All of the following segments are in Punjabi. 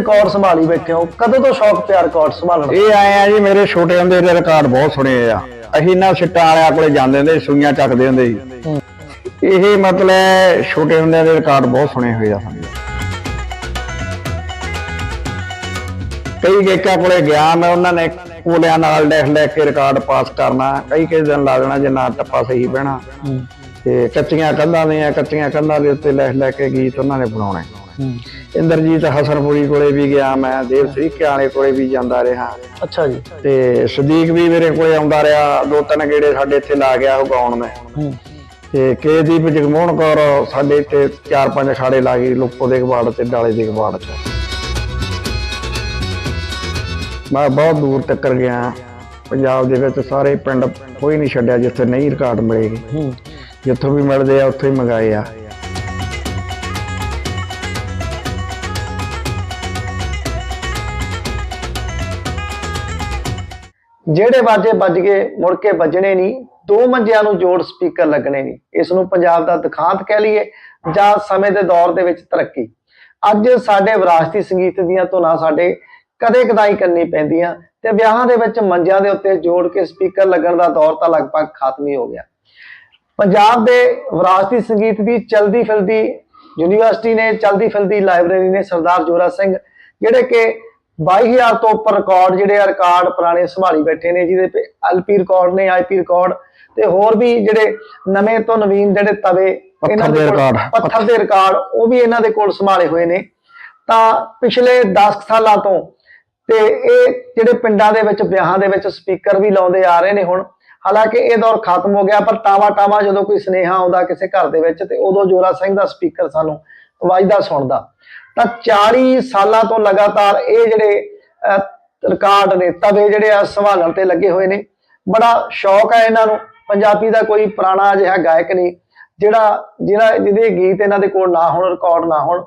ਰਿਕਾਰਡ ਸੰਭਾਲੀ ਬੈਠੇ ਹੋ। ਕਦੋਂ ਤੋਂ ਸ਼ੌਕ ਪਿਆ ਰਿਕਾਰਡ ਸੰਭਾਲਣ ਦਾ? ਇਹ ਆਏ ਆ ਜੀ ਮੇਰੇ ਛੋਟੇ ਹੁੰਦੇ ਦੇ ਰਿਕਾਰਡ ਬਹੁਤ ਸੁਣੇ ਆ। ਅਸੀਂ ਨਾ ਸਿੱਟਾਂ ਵਾਲਿਆਂ ਕੋਲੇ ਜਾਂਦੇ ਹੁੰਦੇ ਸੂਈਆਂ ਚੱਕਦੇ ਹੁੰਦੇ ਸੀ। ਇਹ ਮਤਲਬ ਛੋਟੇ ਹੁੰਦਿਆਂ ਦੇ ਰਿਕਾਰਡ ਬਹੁਤ ਸੁਣੇ ਹੋਏ ਆ ਸਾਡੇ ਕਈ ਗੇਕਾਂ ਕੋਲੇ ਗਿਆ ਮੈਂ ਉਹਨਾਂ ਨੇ ਕੋਲਿਆਂ ਨਾਲ ਲਿਖ ਲੈ ਕੇ ਰਿਕਾਰਡ ਪਾਸ ਕਰਨਾ। ਕਈ ਕਈ ਦਿਨ ਲਾ ਦੇਣਾ ਜੇ ਨਾ ਟੱਪਾ ਸਹੀ ਬਹਿਣਾ ਤੇ ਕੱਚੀਆਂ ਕੰਧਾਂ ਦੀਆਂ ਕੱਚੀਆਂ ਕੰਧਾਂ ਦੇ ਉੱਤੇ ਲਿਖ ਲੈ ਕੇ ਗੀਤ ਉਹਨਾਂ ਨੇ ਬਣਾਉਣੇ। ਇੰਦਰਜੀਤ ਹਸਨਪੁਰੀ ਕੋਲੇ ਵੀ ਗਿਆ ਮੈਂ ਦੇਵ ਸਰੀਕੇ ਵਾਲੇ ਕੋਲੇ ਵੀ ਜਾਂਦਾ ਰਿਹਾ। ਅੱਛਾ ਜੀ। ਤੇ ਸਦੀਕ ਵੀ ਮੇਰੇ ਕੋਲੇ ਆਉਂਦਾ ਰਿਹਾ ਦੋ ਤਿੰਨ ਗੇੜੇ ਸਾਡੇ ਇੱਥੇ ਲਾ ਗਿਆ ਉਹ ਗਾਉਣ ਮੈਂ। ਤੇ ਕੇਦੀਪ ਜਗਮੋਹਨ ਕੌਰ ਸਾਡੇ ਇੱਥੇ ਚਾਰ ਪੰਜ ਅਖਾੜੇ ਲਾ ਗਈ ਲੋਪੋ ਦੇ ਕਬਾੜ ਤੇ ਡਾਲੇ ਦੇ ਕਬਾੜ ਚ। ਮੈਂ ਬਹੁਤ ਦੂਰ ਤੱਕ ਗਿਆ। ਪੰਜਾਬ ਦੇ ਵਿੱਚ ਸਾਰੇ ਪਿੰਡ ਕੋਈ ਨਹੀਂ ਛੱਡਿਆ ਜਿੱਥੇ ਨਹੀਂ ਰਿਕਾਰਡ ਮਿਲੇਗੀ ਜਿੱਥੋਂ ਵੀ ਮਿਲਦੇ ਆ ਉੱਥੋਂ ਹੀ ਮੰਗਾਏ ਆ। ਜਿਹੜੇ ਵਾਜੇ ਵੱਜ ਗਏ, ਮੁੜ ਕੇ ਵੱਜਣੇ ਨਹੀਂ, ਦੋ ਮੰਜਿਆਂ ਨੂੰ ਜੋੜ ਸਪੀਕਰ ਲੱਗਣੇ ਨਹੀਂ। ਇਸ ਨੂੰ ਪੰਜਾਬ ਦਾ ਦਿਖਾਂਤ ਕਹਿ ਲਈਏ ਜਾਂ ਸਮੇਂ ਦੇ ਦੌਰ ਦੇ ਵਿੱਚ ਤਰੱਕੀ। ਅੱਜ ਸਾਡੇ ਵਿਰਾਸਤੀ ਸੰਗੀਤ ਦੀਆਂ ਧੁਨਾਂ ਸਾਡੇ ਕਦੇ ਕਦਾਈ ਕਰਨੀ ਪੈਂਦੀਆਂ ਤੇ ਵਿਆਹਾਂ ਦੇ ਵਿੱਚ ਮੰਜਿਆਂ ਦੇ ਉੱਤੇ ਜੋੜ ਕੇ ਸਪੀਕਰ ਲੱਗਣ ਦਾ ਦੌਰ ਤਾਂ ਲਗਭਗ ਖਤਮ ਹੀ ਹੋ ਗਿਆ। ਪੰਜਾਬ ਦੇ ਵਿਰਾਸਤੀ ਸੰਗੀਤ ਦੀ ਚਲਦੀ ਫਿਲਦੀ ਯੂਨੀਵਰਸਿਟੀ ਨੇ, ਚਲਦੀ ਫਿਲਦੀ ਲਾਇਬ੍ਰੇਰੀ ਨੇ ਸਰਦਾਰ ਜੋਰਾ ਸਿੰਘ, ਜਿਹੜੇ ਕਿ 22000 ਤੋਂ ਉੱਪਰ ਰਿਕਾਰਡ ਜਿਹੜੇ ਆ ਰਿਕਾਰਡ ਪੁਰਾਣੇ ਸੰਭਾਲੀ ਬੈਠੇ ਨੇ ਜਿਹਦੇ ਐਲਪੀ ਰਿਕਾਰਡ ਨੇ ਆਈਪੀ ਰਿਕਾਰਡ ਤੇ ਹੋਰ ਵੀ ਜਿਹੜੇ ਨਵੇਂ ਤੋਂ ਨਵੀਨ ਜਿਹੜੇ ਤਵੇ ਪੱਥਰ ਦੇ ਰਿਕਾਰਡ। ਪੱਥਰ ਦੇ ਰਿਕਾਰਡ ਉਹ ਵੀ ਇਹਨਾਂ ਦੇ ਕੋਲ ਸੰਭਾਲੇ ਹੋਏ ਨੇ। ਤਾਂ ਪਿਛਲੇ 10 ਸਾਲਾਂ ਤੋਂ ਤੇ ਇਹ ਜਿਹੜੇ ਪਿੰਡਾਂ ਦੇ ਵਿੱਚ ਵਿਆਹਾਂ ਦੇ ਵਿੱਚ ਸਪੀਕਰ ਵੀ ਲਾਉਂਦੇ ਆ ਰਹੇ ਨੇ ਹੁਣ। ਹਾਲਾਂਕਿ ਇਹ ਦੌਰ ਖਤਮ ਹੋ ਗਿਆ ਪਰ ਤਾਵਾ ਤਾਵਾ ਜਦੋਂ ਕੋਈ ਸੁਨੇਹਾ ਆਉਂਦਾ ਕਿਸੇ ਘਰ ਦੇ ਵਿੱਚ ਤੇ ਉਦੋਂ ਜੋਰਾ ਸਿੰਘ ਦਾ ਸਪੀਕਰ ਸਾਨੂੰ ਵੱਜਦਾ ਸੁਣਦਾ। ਤਾਂ 40 ਸਾਲਾਂ ਤੋਂ ਲਗਾਤਾਰ ਇਹ ਜਿਹੜੇ ਰਿਕਾਰਡ ਨੇ ਤਵੇ ਜਿਹੜੇ ਆ ਸੰਭਾਲਣ ਤੇ ਲੱਗੇ ਹੋਏ ਨੇ। ਬੜਾ ਸ਼ੌਕ ਹੈ ਇਹਨਾਂ ਨੂੰ। ਪੰਜਾਬੀ ਦਾ ਕੋਈ ਪੁਰਾਣਾ ਅਜਿਹਾ ਗਾਇਕ ਨਹੀਂ, ਜਿਹੜਾ ਜਿਹੜਾ ਜਿਹਦੇ ਗੀਤ ਇਹਨਾਂ ਦੇ ਕੋਲ ਨਾ ਹੋਣ ਰਿਕਾਰਡ ਨਾ ਹੋਣ।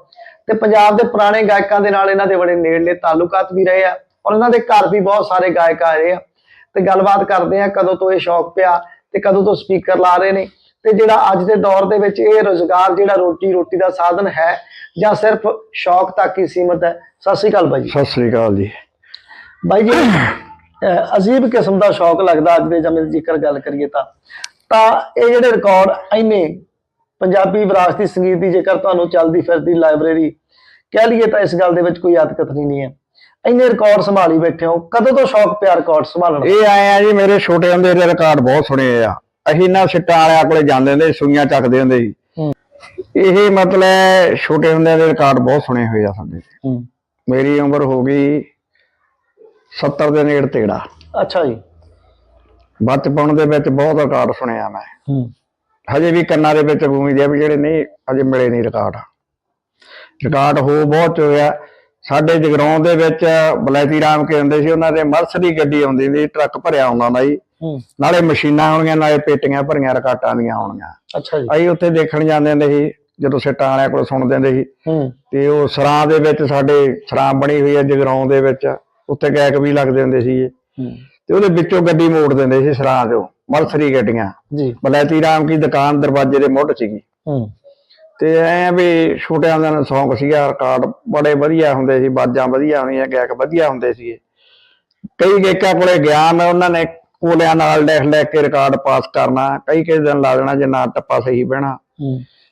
ਤੇ ਪੰਜਾਬ ਦੇ ਪੁਰਾਣੇ ਗਾਇਕਾਂ ਦੇ ਨਾਲ ਇਹਨਾਂ ਦੇ ਬੜੇ ਨੇੜਲੇ ਤਾਲੁਕਾਤ ਵੀ ਰਹੇ ਆ ਔਰ ਇਹਨਾਂ ਦੇ ਘਰ ਵੀ ਬਹੁਤ ਸਾਰੇ ਗਾਇਕ ਆ ਰਹੇ ਆ। ਤੇ ਗੱਲਬਾਤ ਕਰਦੇ ਆ ਕਦੋਂ ਤੋਂ ਇਹ ਸ਼ੌਕ ਪਿਆ ਤੇ ਕਦੋਂ ਤੋਂ ਸਪੀਕਰ ਲਾ ਰਹੇ ਨੇ। ਤੇ ਜਿਹੜਾ ਅੱਜ ਦੇ ਦੌਰ ਦੇ ਵਿੱਚ ਇਹ ਰੋਜ਼ਗਾਰ ਜਿਹੜਾ ਰੋਟੀ ਰੋਟੀ ਦਾ ਸਾਧਨ ਹੈ ਜਾਂ ਸਿਰਫ ਸ਼ੌਕ ਤੱਕ ਹੀ ਸੀਮਤ ਹੈ? ਸਤਿ ਸ਼੍ਰੀ ਅਕਾਲ ਬਾਈ ਸਤਿ ਸ੍ਰੀ ਅਕਾਲ ਜੀ। ਬਾਈ ਜੀ ਅਜੀਬ ਕਿਸਮ ਦਾ ਸ਼ੌਕ ਲੱਗਦਾ ਅੱਜ ਦੇ ਦੀ ਜੇਕਰ ਗੱਲ ਕਰੀਏ ਤਾਂ। ਤਾਂ ਇਹ ਜਿਹੜੇ ਰਿਕਾਰਡ ਇੰਨੇ ਪੰਜਾਬੀ ਵਿਰਾਸਤੀ ਸੰਗੀਤ ਦੀ ਜੇਕਰ ਤੁਹਾਨੂੰ ਚੱਲਦੀ ਫਿਰਦੀ ਲਾਇਬ੍ਰੇਰੀ ਕਹਿ ਲਈਏ ਤਾਂ ਇਸ ਗੱਲ ਦੇ ਵਿੱਚ ਕੋਈ ਅਤਕਥ ਨਹੀਂ ਹੈ। ਇੰਨੇ ਰਿਕਾਰਡ ਸੰਭਾਲੀ ਬੈਠੇ ਹੋ ਕਦੋਂ ਤੋਂ ਸ਼ੌਕ ਪਿਆ ਰਿਕਾਰਡ ਸੰਭਾਲਣ? ਇਹ ਆਏ ਆ ਜੀ ਮੇਰੇ ਛੋਟੇ ਹੁੰਦੇ ਦੇ ਰਿਕਾਰਡ ਬਹੁਤ ਸੁਣੇ ਆ। ਅਸੀਂ ਨਾ ਸਿੱਟਾਂ ਵਾਲਿਆਂ ਕੋਲੇ ਜਾਂਦੇ ਹੁੰਦੇ ਸੀ, ਸੂਈਆਂ ਚੱਕਦੇ ਹੁੰਦੇ ਸੀ। ਇਹ ਮਤਲਬ ਛੋਟੇ ਹੁੰਦਿਆਂ ਦੇ ਰਿਕਾਰਡ ਬਹੁਤ ਸੁਣੇ ਹੋਏ ਆ ਸਾਡੇ। ਹੂੰ। ਮੇਰੀ ਉਮਰ ਹੋ ਗਈ 70 ਦੇ ਨੇੜੇ ਤੇੜਾ। ਅੱਛਾ ਜੀ। ਬਚਪਨ ਦੇ ਵਿੱਚ ਬਹੁਤ ਰਿਕਾਰਡ ਸੁਣਿਆ ਮੈਂ। ਹੂੰ। ਹਜੇ ਵੀ ਕੰਨਾਂ ਦੇ ਵਿੱਚ ਗੂੰਜਦੇ ਆ ਵੀ ਜਿਹੜੇ ਨਹੀਂ ਅਜੇ ਮਿਲੇ ਨਹੀਂ ਰਿਕਾਰਡ ਰਿਕਾਰਡ ਹੋ ਬਹੁਤ ਹੋਇਆ ਸਾਡੇ ਜਗਰਾਉਂ ਦੇ ਵਿੱਚ ਬਲੈਤੀ ਰਾਮ ਕੇ ਹੁੰਦੇ ਸੀ ਉਹਨਾਂ ਦੇ ਮਰਸ ਦੀ ਗੱਡੀ ਆਉਂਦੀ ਸੀ ਟਰੱਕ ਭਰਿਆ ਆਉਂਦਾ ਹੁੰਦਾ ਸੀ। ਨਾਲੇ ਮਸ਼ੀਨਾਂ ਆਉਣਗੀਆਂ ਨਾਲੇ ਪੇਟੀਆਂ ਭਰੀਆਂ ਰਿਕਾਰਡਾਂ ਦੀਆਂ ਆਉਣਗੀਆਂ। ਅੱਛਾ ਜੀ। ਅਸੀਂ ਉੱਥੇ ਦੇਖਣ ਜਾਂਦੇ ਹੁੰਦੇ ਸੀ ਜਦੋਂ ਸਿੱਟਾਂ ਵਾਲਿਆਂ ਕੋਲ ਸੁਣਦੇ ਹੁੰਦੇ ਸੀ। ਹੂੰ। ਤੇ ਉਹ ਸਰਾਂ ਦੇ ਵਿੱਚ ਸਾਡੇ ਸਰਾਂ ਬਣੀ ਹੋਈ ਹੈ ਜਗਰਾਉਂ ਦੇ ਵਿੱਚ। ਉੱਥੇ ਗਾਇਕ ਵੀ ਲੱਗਦੇ ਹੁੰਦੇ ਸੀ ਤੇ ਉਹਦੇ ਵਿੱਚੋਂ ਗੱਡੀ ਮੋੜ ਦਿੰਦੇ ਸੀ ਸਰਾਂ ਚੋਂ ਮਲਸਰੀ ਗੱਡੀਆਂ। ਜੀ। ਬਲੈਤੀ ਰਾਮ ਕੀ ਦੁਕਾਨ ਦਰਵਾਜ਼ੇ ਦੇ ਮੁੱਢ ਸੀਗੀ। ਹੂੰ। ਤੇ ਐ ਵੀ ਛੋਟਿਆਂ ਦਾ ਸ਼ੌਂਕ ਸੀਗਾ ਰਿਕਾਰਡ ਬੜੇ ਵਧੀਆ ਹੁੰਦੇ ਸੀ ਬਾਜਾਂ ਵਧੀਆ ਹੁੰਦੀਆਂ ਗਾਇਕ ਵਧੀਆ ਹੁੰਦੇ ਸੀ ਕਈ ਗਾਇਕਾਂ ਕੋਲੇ ਗਿਆ ਮੈਂ ਉਹਨਾਂ ਨੇ ਕੋਲਿਆਂ ਨਾਲ ਲਿਖ ਲੈ ਕੇ ਰਿਕਾਰਡ ਪਾਸ ਕਰਨਾ ਕਈ ਕਈ ਦਿਨ ਲਾ ਦੇਣਾ ਜੇ ਨਾ ਟੱਪਾ ਸਹੀ ਬਹਿਣਾ।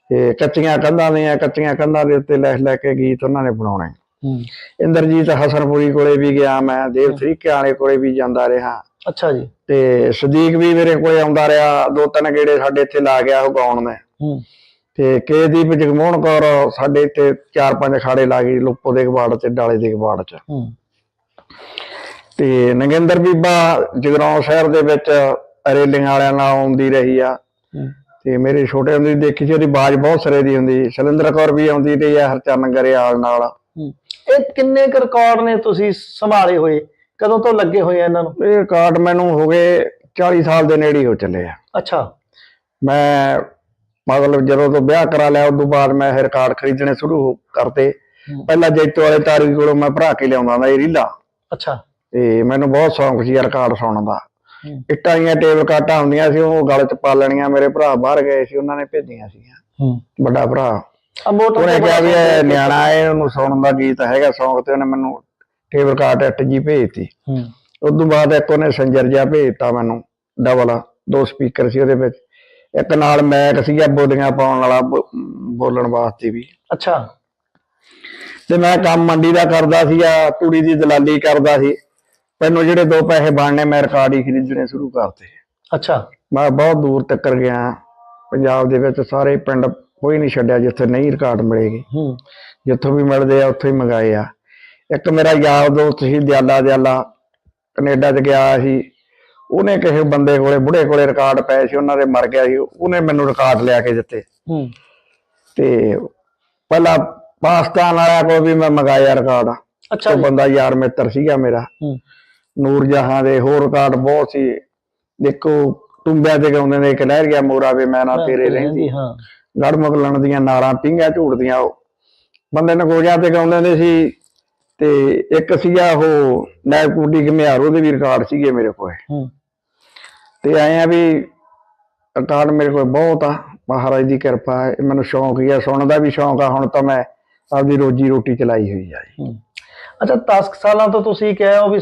ਤੇ ਕੱਚੀਆਂ ਕੰਧਾਂ ਦੀਆਂ ਕੱਚੀਆਂ ਕੰਧਾਂ ਦੇ ਉੱਤੇ ਲਿਖ ਲੈ ਕੇ ਗੀਤ ਉਹਨਾਂ ਨੇ ਬਣਾਉਣੇ। ਇੰਦਰਜੀਤ ਹਸਨਪੁਰੀ ਕੋਲੇ ਵੀ ਗਿਆ ਮੈਂ ਦੇਵ ਸਰੀਕੇ ਵਾਲੇ ਕੋਲੇ ਵੀ ਜਾਂਦਾ ਰਿਹਾ। ਅੱਛਾ ਜੀ। ਤੇ ਸਦੀਕ ਵੀ ਮੇਰੇ ਕੋਲੇ ਆਉਂਦਾ ਰਿਹਾ ਦੋ ਤਿੰਨ ਗੇੜੇ ਸਾਡੇ ਇੱਥੇ ਲਾ ਗਿਆ ਉਹ ਗਾਉਣ ਮੈਂ। ਹੂੰ। ਤੇ ਕੇਦੀਪ ਜਗਮੋਹਨ ਕੌਰ ਸਾਡੇ ਇੱਥੇ ਚਾਰ ਪੰਜ ਅਖਾੜੇ ਲਾ ਗਈ ਲੋਪੋ ਦੇ ਕਬਾੜ ਤੇ ਡਾਲੇ ਦੇ ਕਬਾੜ ਚ। ਹੂੰ। ਤੇ ਨਗਿੰਦਰ ਬੀਬਾ ਜਗਰਾਉਂ ਸ਼ਹਿਰ ਦੇ ਵਿੱਚ ਰੇਲਿੰਗ ਵਾਲਿਆਂ ਨਾਲ ਆਉਂਦੀ ਰਹੀ ਆ। ਤੇ ਮੇਰੇ ਛੋਟੇ ਹੁੰਦੇ ਦੇਖੀ ਸੀ ਉਹਦੀ ਬਾਜ਼ ਬਹੁਤ ਸਰੇ ਦੀ ਹੁੰਦੀ ਸ਼ਲਿੰਦਰ ਕੌਰ ਵੀ ਆਉਂਦੀ ਰਹੀ ਆ ਹਰਚਰਨ ਗਰੇਵਾਲ ਨਾਲ। ਇਹ ਕਿੰਨੇ ਕੁ ਰਿਕਾਰਡ ਨੇ ਤੁਸੀਂ ਸੰਭਾਲੇ ਹੋਏ? ਕਦੋਂ ਤੋਂ ਲੱਗੇ ਹੋਏ ਆ ਇਹਨਾਂ ਨੂੰ? ਇਹ ਰਿਕਾਰਡ ਮੈਨੂੰ ਹੋ ਗਏ 40 ਸਾਲ ਦੇ ਨੇੜੇ ਹੀ ਚੱਲੇ ਆ। ਅੱਛਾ। ਮੈਂ ਮਤਲਬ ਜਦੋਂ ਤੋਂ ਵਿਆਹ ਕਰਾ ਲਿਆ ਉਸ ਤੋਂ ਬਾਅਦ ਮੈਂ ਇਹ ਰਿਕਾਰਡ ਖਰੀਦਣੇ ਸ਼ੁਰੂ ਕਰਤੇ। ਪਹਿਲਾਂ ਜੈਤੋ ਵਾਲੇ ਤਾਰੀ ਕੋਲੋਂ ਮੈਂ ਭਰਾ ਕੇ ਲਿਆਉਂਦਾ ਹੁੰਦਾ ਇਹ ਰੀਲਾ। ਅੱਛਾ। ਤੇ ਮੈਨੂੰ ਬਹੁਤ ਸ਼ੌਂਕ ਸੀ ਰਿਕਾਰਡ ਸੁਣਨ ਦਾ। ਇੱਟਾਂ ਦੀਆਂ ਟੇਬਲ ਕਾਟਾਂ ਹੁੰਦੀਆਂ ਸੀ ਉਹ ਗਲ ਚ ਪਾ ਲੈਣੀਆਂ ਮੇਰੇ ਭਰਾ ਬਾਹਰ ਗਏ ਸੀ ਉਹਨਾਂ ਨੇ ਭੇਜੀਆਂ ਸੀ ਹੂੰ। ਵੱਡਾ ਭਰਾ। ਉਹਨੇ ਕਿਹਾ ਵੀ ਨਿਆਣਾ ਹੈ ਉਹਨੂੰ ਸੁਣਨ ਦਾ ਗੀਤ ਹੈਗਾ ਸ਼ੌਂਕ ਤੇ ਉਹਨੇ ਮੈਨੂੰ ਟੇਬਲ ਕਾਰਟ ਅੱਟ ਜੀ ਭੇਜਤੀ। ਉਸ ਤੋਂ ਬਾਅਦ ਇੱਕ ਉਹਨੇ ਸੰਜਰ ਜਿਹਾ ਭੇਜਤਾ ਮੈਨੂੰ ਡਬਲ ਦੋ ਸਪੀਕਰ ਸੀ ਉਹਦੇ ਵਿੱਚ। ਇੱਕ ਨਾਲ ਮੈਕ ਸੀਗਾ ਬੋਲੀਆਂ ਪਾਉਣ ਵਾਲਾ ਬੋਲਣ ਵਾਸਤੇ ਵੀ। ਅੱਛਾ। ਤੇ ਮੈਂ ਕੰਮ ਮੰਡੀ ਦਾ ਕਰਦਾ ਸੀਗਾ ਤੂੜੀ ਦੀ ਦਲਾਲੀ ਕਰਦਾ ਸੀ। ਮੈਨੂੰ ਜਿਹੜੇ ਦੋ ਪੈਸੇ ਬਣਨੇ ਮੈਂ ਰਿਕਾਰਡ ਹੀ ਖਰੀਦਣੇ ਸ਼ੁਰੂ ਕਰਤੇ। ਅੱਛਾ। ਮੈਂ ਬਹੁਤ ਦੂਰ ਤੱਕ ਗਿਆ। ਪੰਜਾਬ ਦੇ ਵਿੱਚ ਸਾਰੇ ਪਿੰਡ ਕੋਈ ਨਹੀਂ ਛੱਡਿਆ ਜਿੱਥੇ ਨਹੀਂ ਰਿਕਾਰਡ ਮਿਲੇਗੀ। ਹੂੰ। ਜਿੱਥੋਂ ਵੀ ਮਿਲਦੇ ਆ ਉੱਥੋਂ ਹੀ ਮੰਗਾਏ ਆ। ਇੱਕ ਮੇਰਾ ਯਾਰ ਦੋਸਤ ਸੀ ਦਿਆਲਾ ਦਿਆਲਾ ਕੈਨੇਡਾ 'ਚ ਗਿਆ ਸੀ। ਉਹਨੇ ਕਿਸੇ ਬੰਦੇ ਕੋਲੇ ਬੁੜੇ ਕੋਲੇ ਰਿਕਾਰਡ ਪਏ ਸੀ ਉਹਨਾਂ ਦੇ ਮਰ ਗਿਆ ਸੀ। ਉਹਨੇ ਮੈਨੂੰ ਰਿਕਾਰਡ ਲਿਆ ਕੇ ਦਿੱਤੇ। ਹੂੰ। ਤੇ ਪਹਿਲਾਂ ਪਾਕਿਸਤਾਨ ਵਾਲਿਆਂ ਕੋਲ ਵੀ ਮੈਂ ਮੰਗਾਇਆ ਰਿਕਾਰਡ। ਅੱਛਾ ਉਹ ਬੰਦਾ ਯਾਰ ਮਿੱਤਰ ਸੀਗਾ ਮੇਰਾ। ਹੂੰ। ਨੂਰ ਜਹਾਂ ਦੇ ਹੋਰ ਰਿਕਾਰਡ ਬਹੁਤ ਸੀ। ਦੇਖੋ ਟੁੰਬਿਆਂ ਤੇ ਗਾਉਂਦੇ ਨੇ ਇੱਕ ਲਹਿਰ ਗਿਆ ਮੋਰਾ ਵੇ ਮੈਂ ਨਾ ਤੇਰੇ ਰਹਿੰਦੀ। ਹਾਂ। ਗੜ ਮੁਗਲਣ ਦੀਆਂ ਨਾਰਾਂ ਪਿੰਗਾ ਝੂੜਦੀਆਂ ਉਹ। ਬੰਦੇ ਨੇ ਗੋਜਿਆਂ ਤੇ ਗਾਉਂਦੇ ਨੇ ਸੀ ਤੇ ਇੱਕ ਸੀਗਾ ਉਹ ਨੈਬ ਕੁੱਡੀ ਘਮਿਆਰ ਉਹਦੇ ਵੀ ਰਿਕਾਰਡ ਸੀਗੇ ਮੇਰੇ ਕੋਲ। ਤੇ ਆਏ ਆ ਵੀ ਰਿਕਾਰਡ ਮੇਰੇ ਕੋਲ ਬਹੁਤ ਆ ਮਹਾਰਾਜ ਦੀ ਕਿਰਪਾ ਹੈ ਮੈਨੂੰ ਸ਼ੌਂਕ ਹੀ ਆ ਸੁਣਨ ਦਾ ਵੀ ਸ਼ੌਂਕ ਆ ਹੁਣ ਤਾਂ ਮੈਂ ਆਪਦੀ ਰੋਜੀ ਰੋਟੀ ਚਲਾਈ ਹੋਈ ਆ ਜੀ। ਅੱਛਾ 10 ਕੁ ਸਾਲਾਂ ਤੋਂ ਤੁਸੀਂ ਕਹੇ ਹੋ ਵੀ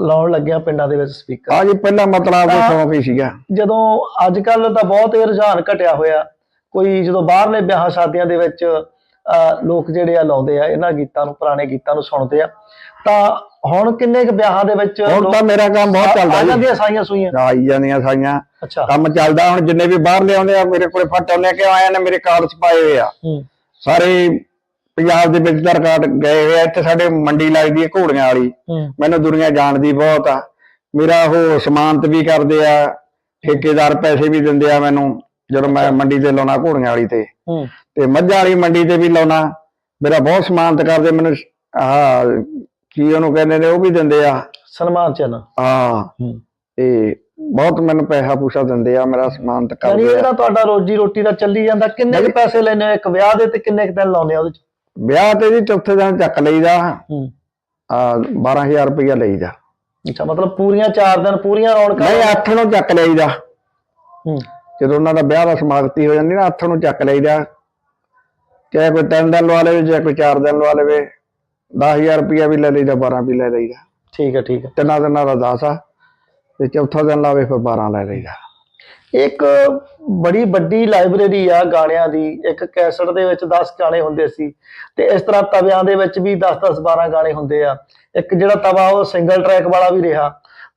ਲਾਉਣ ਲੱਗਿਆ ਪਿੰਡਾਂ ਦੇ ਵਿੱਚ ਸਪੀਕਰ। ਆ ਜੀ ਪਹਿਲਾਂ ਮਤਲਬ ਤਾਂ- ਸ਼ੌਂਕ ਹੀ ਸੀਗਾ। ਜਦੋਂ ਅੱਜ ਕੱਲ ਤਾਂ ਬਹੁਤ ਇਹ ਰੁਝਾਨ ਘਟਿਆ ਹੋਇਆ। ਕੋਈ ਜਦੋਂ ਬਾਹਰਲੇ ਵਿਆਹ ਸ਼ਾਦੀਆਂ ਦੇ ਵਿੱਚ ਲੋਕ ਜਿਹੜੇ ਆ ਲਾਉਂਦੇ ਆ ਇਹਨਾਂ ਗੀਤਾਂ ਨੂੰ ਪੁਰਾਣੇ ਗੀਤਾਂ ਨੂੰ ਸੁਣਦੇ ਆ। ਤਾਂ ਹੁਣ ਕਿੰਨੇ ਕੁ ਵਿਆਹਾਂ ਦੇ ਵਿੱਚ ਹੁਣ ਤਾਂ ਮੇਰਾ ਕੰਮ ਬਹੁਤ ਆ ਚੱਲਦਾ ਜੀ। ਜਾਂਦੀਆਂ ਸਾਈਆਂ ਸੂਈਆਂ। ਆਈ ਜਾਂਦੀਆਂ ਸਾਈਆਂ। ਕੰਮ ਚੱਲਦਾ ਹੁਣ ਜਿੰਨੇ ਵੀ ਬਾਹਰ ਲਿਆਉਂਦੇ ਆ ਮੇਰੇ ਕੋਲੇ ਫਟ ਆਉਂਦੇ ਆ ਕਿ ਆਇਆ ਨੇ ਮੇਰੇ ਕਾਰਡ ਚ ਪਾਏ ਹੋਏ ਆ। ਹੂੰ। ਸਾਰੇ ਪੰਜਾਬ ਦੇ ਵਿੱਚ ਤਾਂ ਰਿਕਾਰਡ ਗਏ ਹੋਏ ਆ ਇੱਥੇ ਸਾਡੇ ਮੰਡੀ ਲੱਗਦੀ ਹੈ ਘੋੜੀਆਂ ਵਾਲੀ। ਮੈਨੂੰ ਦੁਨੀਆ ਜਾਣਦੀ ਬਹੁਤ ਆ। ਮੇਰਾ ਉਹ ਸਮਾਨਤ ਵੀ ਕਰਦੇ ਆ ਠੇਕੇਦਾਰ ਪੈਸੇ ਵੀ ਦਿੰਦੇ ਆ ਮੈਨੂੰ ਜਦੋਂ ਮੈਂ ਮੰਡੀ ਤੇ ਲਾਉਣਾ ਘੋੜੀਆਂ ਵਾਲੀ ਤੇ। ਤੇ ਮੱਝਾਂ ਵਾਲੀ ਮੰਡੀ ਤੇ ਵੀ ਲਾਉਣਾ। ਮੇਰਾ ਬਹੁਤ ਸਮਾਨਤ ਕਰਦੇ ਮੈਨੂੰ ਆਹ ਕੀ ਉਹਨੂੰ ਕਹਿੰਦੇ ਨੇ ਉਹ ਵੀ ਦਿੰਦੇ ਆ। ਸਨਮਾਨ ਚਨ। ਹਾਂ। ਤੇ ਬਹੁਤ ਮੈਨੂੰ ਪੈਸਾ ਪੂਸਾ ਦਿੰਦੇ ਆ ਮੇਰਾ ਸਮਾਨਤ ਯਾਨੀ ਕਰਦੇ ਆ। ਜਿਹੜਾ ਤੁਹਾਡਾ ਰੋਜੀ ਰੋਟੀ ਦਾ ਚੱਲੀ ਜਾਂਦਾ ਕਿੰਨੇ ਪੈਸੇ ਹੋ? ਇੱਕ ਵਿਆਹ ਦੇ ਤੇ ਕਿੰਨੇ ਦਿਨ ਲਾਉਨੇ ਆ ਉਹਦੇ ਚ? ਵਿਆਹ ਤੇ ਜੀ ਚੌਥੇ ਦਿਨ ਚੱਕ ਲਈਦਾ। ਹੂੰ। ਆ 12000 ਰੁਪਇਆ ਲਈਦਾ। ਅੱਛਾ ਮਤਲਬ ਪੂਰੀਆਂ 4 ਦਿਨ ਪੂਰੀਆਂ ਰੌਣਕਾਂ ਨਹੀਂ ਅੱਠ ਨੂੰ ਚੱਕ ਲਈਦਾ। ਹੂੰ। ਜਦੋਂ ਉਹਨਾਂ ਦਾ ਵਿਆਹ ਦਾ ਸਮਾਗਤੀ ਹੋ ਜਾਂਦੀ ਨਾ ਅੱਠ ਨੂੰ ਚੱਕ ਲਈਦਾ। ਚਾਹੇ ਕੋਈ ਤਿੰਨ ਦਿਨ ਲਵਾ ਲਵੇ ਚਾਹੇ ਕੋਈ ਚਾਰ ਦਿਨ ਲਵਾ ਲਵੇ 10000 ਰੁਪਇਆ ਵੀ ਲੈ ਲਈਦਾ 12 ਵੀ ਲੈ ਲਈਦਾ। ਠੀਕ ਹੈ ਠੀਕ ਹੈ। ਤਿੰਨਾਂ ਦਿਨਾਂ ਦਾ 10 ਆ ਤੇ ਚੌਥਾ ਦਿਨ ਲਾਵੇ ਫਿਰ 12 ਲੈ ਲਈਦਾ। ਇੱਕ ਬੜੀ ਵੱਡੀ ਲਾਇਬ੍ਰੇਰੀ ਆ ਗਾਣਿਆਂ ਦੀ ਇੱਕ ਕੈਸਟ ਦੇ ਵਿੱਚ 10 ਗਾਣੇ ਹੁੰਦੇ ਸੀ ਤੇ ਇਸ ਤਰ੍ਹਾਂ ਤਵਿਆਂ ਦੇ ਵਿੱਚ ਵੀ 10 10 12 ਗਾਣੇ ਹੁੰਦੇ ਆ। ਇੱਕ ਜਿਹੜਾ ਤਵਾ ਉਹ ਸਿੰਗਲ ਟਰੈਕ ਵਾਲਾ ਵੀ ਰਿਹਾ।